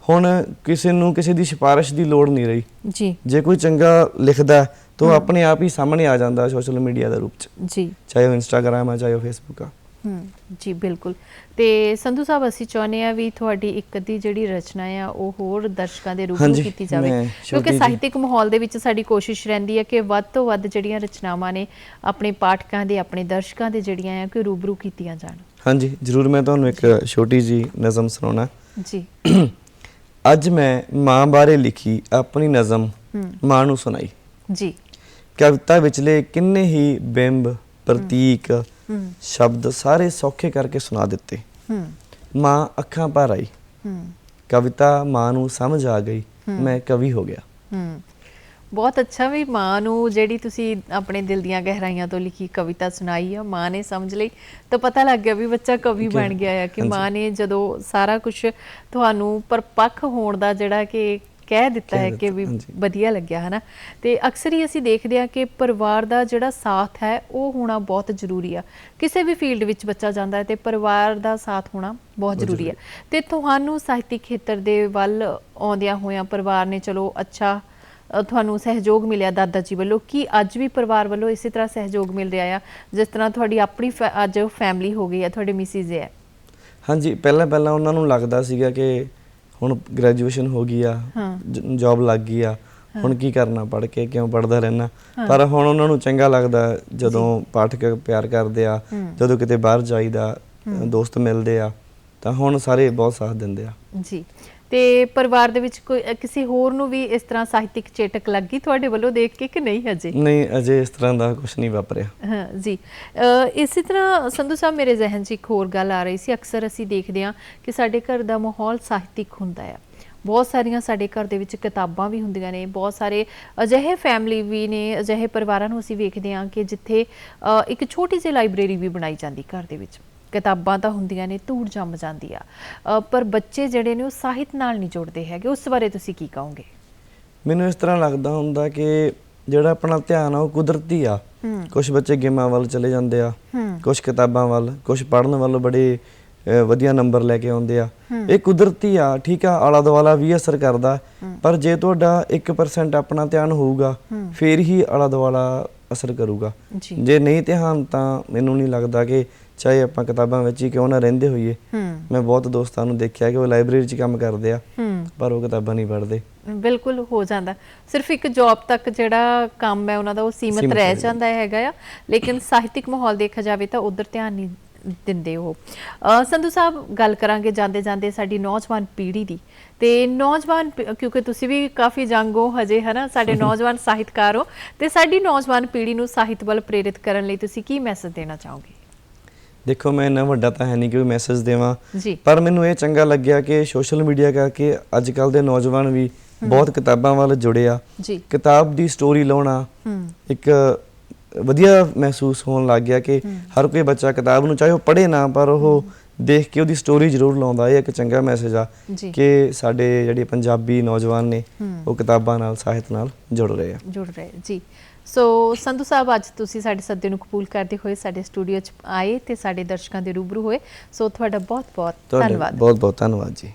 ਹੁਣ ਕਿਸੇ ਨੂੰ ਕਿਸੇ ਦੀ ਸਿਫਾਰਿਸ਼ ਦੀ ਲੋੜ ਨਹੀਂ ਰਹੀ। ਜੀ। ਜੇ ਕੋਈ ਚੰਗਾ ਲਿਖਦਾ ਉਹ ਆਪਣੇ ਆਪ ਹੀ ਸਾਹਮਣੇ ਆ ਜਾਂਦਾ ਸੋਸ਼ਲ ਮੀਡੀਆ ਦੇ ਰੂਪ ਚ। ਜੀ। ਚਾਹੇ ਉਹ ਇੰਸਟਾਗ੍ਰam ਹੈ ਚਾਹੇ ਉਹ ਫੇਸਬੁੱਕ ਆ। ਹੂੰ ਜੀ ਬਿਲਕੁਲ। ਤੇ ਸੰਧੂ ਸਾਹਿਬ ਅਸੀਂ ਚਾਹੁੰਦੇ ਆ ਵੀ ਤੁਹਾਡੀ ਇੱਕ ਅੱਧੀ ਜਿਹੜੀ ਰਚਨਾ ਆ ਉਹ ਹੋਰ ਦਰਸ਼ਕਾਂ ਦੇ ਰੂਬਰੂ ਹਾਂਜੀ, ਕੀਤੀ ਜਾਵੇ। ਮੈਂ ਕਿਉਂਕਿ ਜਿਹੀ- ਸਾਹਿਤਿਕ ਮਾਹੌਲ ਦੇ ਵਿੱਚ ਸਾਡੀ ਕੋਸ਼ਿਸ਼ ਰਹਿੰਦੀ ਹੈ ਕਿ ਵੱਧ ਤੋਂ ਵੱਧ ਜਿਹੜੀਆਂ ਰਚਨਾਵਾਂ ਨੇ ਆਪਣੇ ਪਾਠਕਾਂ ਦੇ ਆਪਣੇ ਦਰਸ਼ਕਾਂ ਦੇ ਜਿਹੜੀਆਂ ਆ ਕਿ ਰੂਬਰੂ ਕੀਤੀਆਂ ਜਾਣ। ਹਾਂਜੀ ਜਰੂਰ ਮੈਂ ਤੁਹਾਨੂੰ ਇੱਕ ਛੋਟੀ ਜੀ ਨਜ਼ਮ ਸੁਣਾਉਣਾ। ਜੀ। ਅੱਜ ਮੈਂ ਮਾਂ ਬਾਰੇ ਲਿਖੀ ਆਪਣੀ ਨਜ਼ਮ ਮਾਂ ਨੂੰ ਸੁਣਾਈ। ਜੀ। ਕਵਿਤਾ ਵਿਚਲੇ ਕਿੰਨੇ ਹੀ ਬਿੰਬ ਪ੍ਰਤੀਕ ਸ਼ਬਦ ਸਾਰੇ ਸੌਖੇ ਕਰਕੇ ਸੁਣਾ ਦਿੱਤੇ। ਮਾਂ ਅੱਖਾਂ ਭਰ ਆਈ। ਕਵਿਤਾ ਮਾਂ ਨੂੰ ਸਮਝ ਆ ਗਈ। ਮੈਂ ਕਵੀ ਹੋ ਗਿਆ। ਬਹੁਤ ਅੱਛਾ ਵੀ ਮਾਂ ਨੂੰ ਜਿਹੜੀ ਤੁਸੀਂ ਆਪਣੇ ਦਿਲ ਦੀਆਂ ਗਹਿਰਾਈਆਂ ਤੋਂ ਲਿਖੀ ਕਵਿਤਾ ਸੁਣਾਈ ਆ ਮਾਂ ਨੇ ਸਮਝ ਲਈ ਤਾਂ ਪਤਾ ਲੱਗ ਗਿਆ ਵੀ ਬੱਚਾ ਕਵੀ ਬਣ ਗਿਆ ਹੈ ਕਿ। ਮਾਂ ਨੇ ਜਦੋਂ ਸਾਰਾ ਕੁਝ ਤੁਹਾਨੂੰ ਪਰਪੱਕ ਹੋਣ ਦਾ ਜਿਹੜਾ ਕਿ ਕਹਿ ਦਿੱਤਾ ਹੈ ਕਿ ਵੀ। ਵਧੀਆ ਲੱਗਿਆ ਹਨਾ? ਤੇ ਅਕਸਰ ਹੀ ਅਸੀਂ ਦੇਖਦੇ ਹਾਂ ਕਿ ਪਰਿਵਾਰ ਦਾ ਜਿਹੜਾ ਸਾਥ ਹੈ ਉਹ ਹੋਣਾ ਬਹੁਤ ਜ਼ਰੂਰੀ ਆ। ਕਿਸੇ ਵੀ ਫੀਲਡ ਵਿੱਚ ਬੱਚਾ ਜਾਂਦਾ ਹੈ ਤੇ ਪਰਿਵਾਰ ਦਾ ਸਾਥ ਹੋਣਾ ਬਹੁਤ ਜ਼ਰੂਰੀ ਹੈ ਤੇ ਤੁਹਾਨੂੰ ਸਾਹਿਤਿਕ ਖੇਤਰ ਦੇ ਵੱਲ ਆਉਂਦਿਆਂ ਹੋਇਆਂ ਪਰਿਵਾਰ ਨੇ ਚਲੋ ਅੱਛਾ ਤੁਹਾਨੂੰ ਸਹਿਯੋਗ ਮਿਲਿਆ ਦਾਦਾ ਜੀ ਵੱਲੋਂ। ਕੀ ਅੱਜ ਵੀ ਪਰਿਵਾਰ ਵੱਲੋਂ ਇਸੇ ਤਰ੍ਹਾਂ ਸਹਿਯੋਗ ਮਿਲ ਰਿਹਾ ਆ ਜਿਸ ਤਰ੍ਹਾਂ ਤੁਹਾਡੀ ਆਪਣੀ ਅੱਜ ਫੈਮਿਲੀ ਹੋ ਗਈ ਹੈ ਤੁਹਾਡੇ ਮਿਸਿਸ ਹੈ? ਹਾਂਜੀ ਪਹਿਲਾਂ ਪਹਿਲਾਂ ਉਹਨਾਂ ਨੂੰ ਲੱਗਦਾ ਸੀਗਾ ਕਿ ਹੁਣ ਗ੍ਰੈਜੂਏਸ਼ਨ ਹੋ ਗਈ ਆ ਹਾਂ। ਜੌਬ ਲੱਗ ਗਈ ਆ। ਹੁਣ ਕੀ ਕਰਨਾ ਪੜ ਕੇ ਕਿਉਂ ਪੜਦਾ ਰਹਿਣਾ ਪਰ ਹੁਣ ਉਹਨਾਂ ਨੂੰ ਚੰਗਾ ਲੱਗਦਾ ਜਦੋਂ ਪਾਠਕ ਪਿਆਰ ਕਰਦੇ ਆ। ਜਦੋਂ ਕਿਤੇ ਬਾਹਰ ਜਾਈਦਾ ਦੋਸਤ ਮਿਲਦੇ ਆ ਤਾਂ ਹੁਣ ਸਾਰੇ ਬਹੁਤ ਸਾਥ ਦਿੰਦੇ ਆ। ਜੀ। ਤੇ ਪਰਿਵਾਰ ਦੇ ਵਿੱਚ ਕੋਈ ਕਿਸੇ ਹੋਰ ਨੂੰ ਵੀ ਇਸ ਤਰ੍ਹਾਂ ਸਾਹਿਤਿਕ ਚੇਟਕ ਲੱਗੀ ਤੁਹਾਡੇ ਵੱਲੋਂ ਦੇਖ ਕੇ ਕਿ ਨਹੀਂ ਹਜੇ? ਨਹੀਂ ਅਜੇ ਇਸ ਤਰ੍ਹਾਂ ਦਾ ਕੁਝ ਨਹੀਂ ਵਾਪਰਿਆ। ਹਾਂ ਜੀ। ਇਸੇ ਤਰ੍ਹਾਂ ਸੰਧੂ ਸਾਹਿਬ ਮੇਰੇ ਜ਼ਿਹਨ 'ਚ ਇੱਕ ਹੋਰ ਗੱਲ ਆ ਰਹੀ ਸੀ। ਅਕਸਰ ਅਸੀਂ ਦੇਖਦੇ ਹਾਂ ਕਿ ਸਾਡੇ ਘਰ ਦਾ ਮਾਹੌਲ ਸਾਹਿਤਿਕ ਹੁੰਦਾ ਆ। ਬਹੁਤ ਸਾਰੀਆਂ ਸਾਡੇ ਘਰ ਦੇ ਵਿੱਚ ਕਿਤਾਬਾਂ ਵੀ ਹੁੰਦੀਆਂ ਨੇ ਬਹੁਤ ਸਾਰੇ ਅਜਿਹੇ ਫੈਮਿਲੀ ਵੀ ਨੇ ਅਜਿਹੇ ਪਰਿਵਾਰਾਂ ਨੂੰ ਅਸੀਂ ਵੇਖਦੇ ਹਾਂ ਕਿ ਜਿੱਥੇ ਇੱਕ ਛੋਟੀ ਜਿਹੀ ਲਾਇਬ੍ਰੇਰੀ ਵੀ ਬਣਾਈ ਜਾਂਦੀ ਘਰ ਦੇ ਵਿੱਚ। ਕਿਤਾਬਾਂ ਤਾਂ ਹੁੰਦੀਆਂ ਨੇ ਧੂੜ ਜੰਮ ਜਾਂਦੀ ਆ। ਪਰ ਬੱਚੇ ਜਿਹੜੇ ਨੇ ਉਹ ਸਾਹਿਤ ਨਾਲ ਨਹੀਂ ਜੁੜਦੇ ਹੈਗੇ। ਉਸ ਬਾਰੇ ਤੁਸੀਂ ਕੀ ਕਹੋਗੇ? ਮੈਨੂੰ ਇਸ ਤਰ੍ਹਾਂ ਲੱਗਦਾ ਹੁੰਦਾ ਕਿ ਜਿਹੜਾ ਆਪਣਾ ਧਿਆਨ ਆ ਉਹ ਕੁਦਰਤੀ ਆ। ਕੁਝ ਬੱਚੇ ਗੇਮਾਂ ਵੱਲ ਚਲੇ ਜਾਂਦੇ ਆ। ਕੁਝ ਕਿਤਾਬਾਂ ਵੱਲ ਕੁਝ ਪੜ੍ਹਨ ਵੱਲ ਬੜੇ ਵਧੀਆ ਨੰਬਰ ਲੈ ਕੇ ਆਉਂਦੇ ਆ। ਇਹ ਕੁਦਰਤੀ ਆ ਠੀਕ ਆ ਆਲਾ ਦੁਆਲਾ ਵੀ ਅਸਰ ਕਰਦਾ। ਪਰ ਜੇ ਤੁਹਾਡਾ 1% ਆਪਣਾ ਧਿਆਨ ਹੋਊਗਾ। ਫੇਰ ਹੀ ਆਲਾ ਦੁਆਲਾ ਅਸਰ ਕਰੂਗਾ। ਜੇ ਨਹੀਂ ਧਿਆਨ ਤਾਂ ਮੈਨੂੰ ਨਹੀਂ ਲੱਗਦਾ ਕਿ ਚਾਹੇ ਆਪਾਂ ਕਿਤਾਬਾਂ ਵਿੱਚ ਹੀ ਕਿਉਂ ਨਾ ਰਹਿੰਦੇ ਹੋਈਏ ਹੂੰ। ਮੈਂ ਬਹੁਤ ਦੋਸਤਾਂ ਨੂੰ ਦੇਖਿਆ ਕਿ ਉਹ ਲਾਇਬ੍ਰੇਰੀ 'ਚ ਕੰਮ ਕਰਦੇ ਆ ਹੂੰ। ਪਰ ਉਹ ਕਿਤਾਬਾਂ ਨਹੀਂ ਪੜ੍ਹਦੇ। ਬਿਲਕੁਲ ਹੋ ਜਾਂਦਾ। ਸਿਰਫ ਇੱਕ ਜੌਬ ਤੱਕ ਜਿਹੜਾ ਕੰਮ ਹੈ ਉਹਨਾਂ ਦਾ ਉਹ ਸੀਮਤ ਸੀਮਿਤ ਰਹਿ ਰਹਿ ਜਾਂਦਾ। ਹੈਗਾ ਆ। ਲੇਕਿਨ ਸਾਹਿਤਿਕ ਮਾਹੌਲ ਦੇਖਿਆ ਜਾਵੇ ਤਾਂ ਉਧਰ ਧਿਆਨ ਨਹੀਂ ਦਿੰਦੇ ਉਹ। ਅ, ਸੰਧੂ ਸਾਹਿਬ ਗੱਲ ਕਰਾਂਗੇ ਜਾਂਦੇ ਜਾਂਦੇ ਸਾਡੀ ਨੌਜਵਾਨ ਪੀੜ੍ਹੀ ਦੀ। ਤੇ ਨੌਜਵਾਨ ਪੀ- ਕਿਉਂਕਿ ਤੁਸੀਂ ਵੀ ਕਾਫੀ ਜੰਗ ਹੋ ਹਜੇ ਹਨਾ? ਸਾਡੇ ਨੌਜਵਾਨ ਸਾਹਿਤਕਾਰ ਹੋ। ਤੇ ਸਾਡੀ ਨੌਜਵਾਨ ਪੀੜ੍ਹੀ ਨੂੰ ਸਾਹਿਤ ਵੱਲ ਪ੍ਰੇਰਿਤ ਕਰਨ ਲਈ ਤੁਸੀਂ ਕੀ ਮੈਸੇਜ ਦੇਣਾ ਚਾਹੋਗੇ? ਦੇਖੋ ਮੈਂ ਇੰਨਾ ਵੱਡਾ ਤਾਂ ਹੈ ਨਹੀਂ ਕਿ ਕੋਈ ਮੈਸੇਜ ਦੇਵਾਂ। ਜੀ। ਪਰ ਮੈਨੂੰ ਇਹ ਚੰਗਾ ਲੱਗਿਆ ਕਿ ਸੋਸ਼ਲ ਮੀਡੀਆ ਕਰਕੇ ਅੱਜ ਕੱਲ ਦੇ ਨੌਜਵਾਨ ਵੀ ਬਹੁਤ ਕਿਤਾਬਾਂ ਵੱਲ ਜੁੜੇ ਆ। ਜੀ। ਕਿਤਾਬ ਦੀ ਸਟੋਰੀ ਲਾਉਣਾ ਇੱਕ ਵਧੀਆ ਮਹਿਸੂਸ ਹੋਣ ਲੱਗ ਗਿਆ ਕਿ ਹਰ ਕੋਈ ਬੱਚਾ ਕਿਤਾਬ ਨੂੰ ਚਾਹੇ ਉਹ ਪੜ੍ਹੇ ਨਾ ਪਰ ਉਹ ਦੇਖ ਕੇ ਉਹਦੀ ਸਟੋਰੀ ਜ਼ਰੂਰ ਲਾਉਂਦਾ। ਇਹ ਇੱਕ ਚੰਗਾ ਮੈਸੇਜ ਆ ਕਿ ਸਾਡੇ ਜਿਹੜੇ ਪੰਜਾਬੀ ਨੌਜਵਾਨ ਨੇ। ਉਹ ਕਿਤਾਬਾਂ ਨਾਲ ਸਾਹਿਤ ਨਾਲ ਜੁੜ ਰਹੇ ਆ। ਜੁੜ ਰਹੇ ਜੀ। ਸੋ ਸੰਧੂ ਸਾਹਿਬ ਅੱਜ ਤੁਸੀਂ ਸਾਡੇ ਸੱਦੇ ਨੂੰ ਕਬੂਲ ਕਰਦੇ ਹੋਏ ਸਾਡੇ ਸਟੂਡੀਓ 'ਚ ਆਏ ਤੇ ਸਾਡੇ ਦਰਸ਼ਕਾਂ ਦੇ ਰੂਬਰੂ ਹੋਏ। ਸੋ ਤੁਹਾਡਾ ਬਹੁਤ ਬਹੁਤ ਤੁਹਾਡਾ ਧੰਨਵਾਦ। ਬਹੁਤ ਬਹੁਤ ਧੰਨਵਾਦ ਜੀ।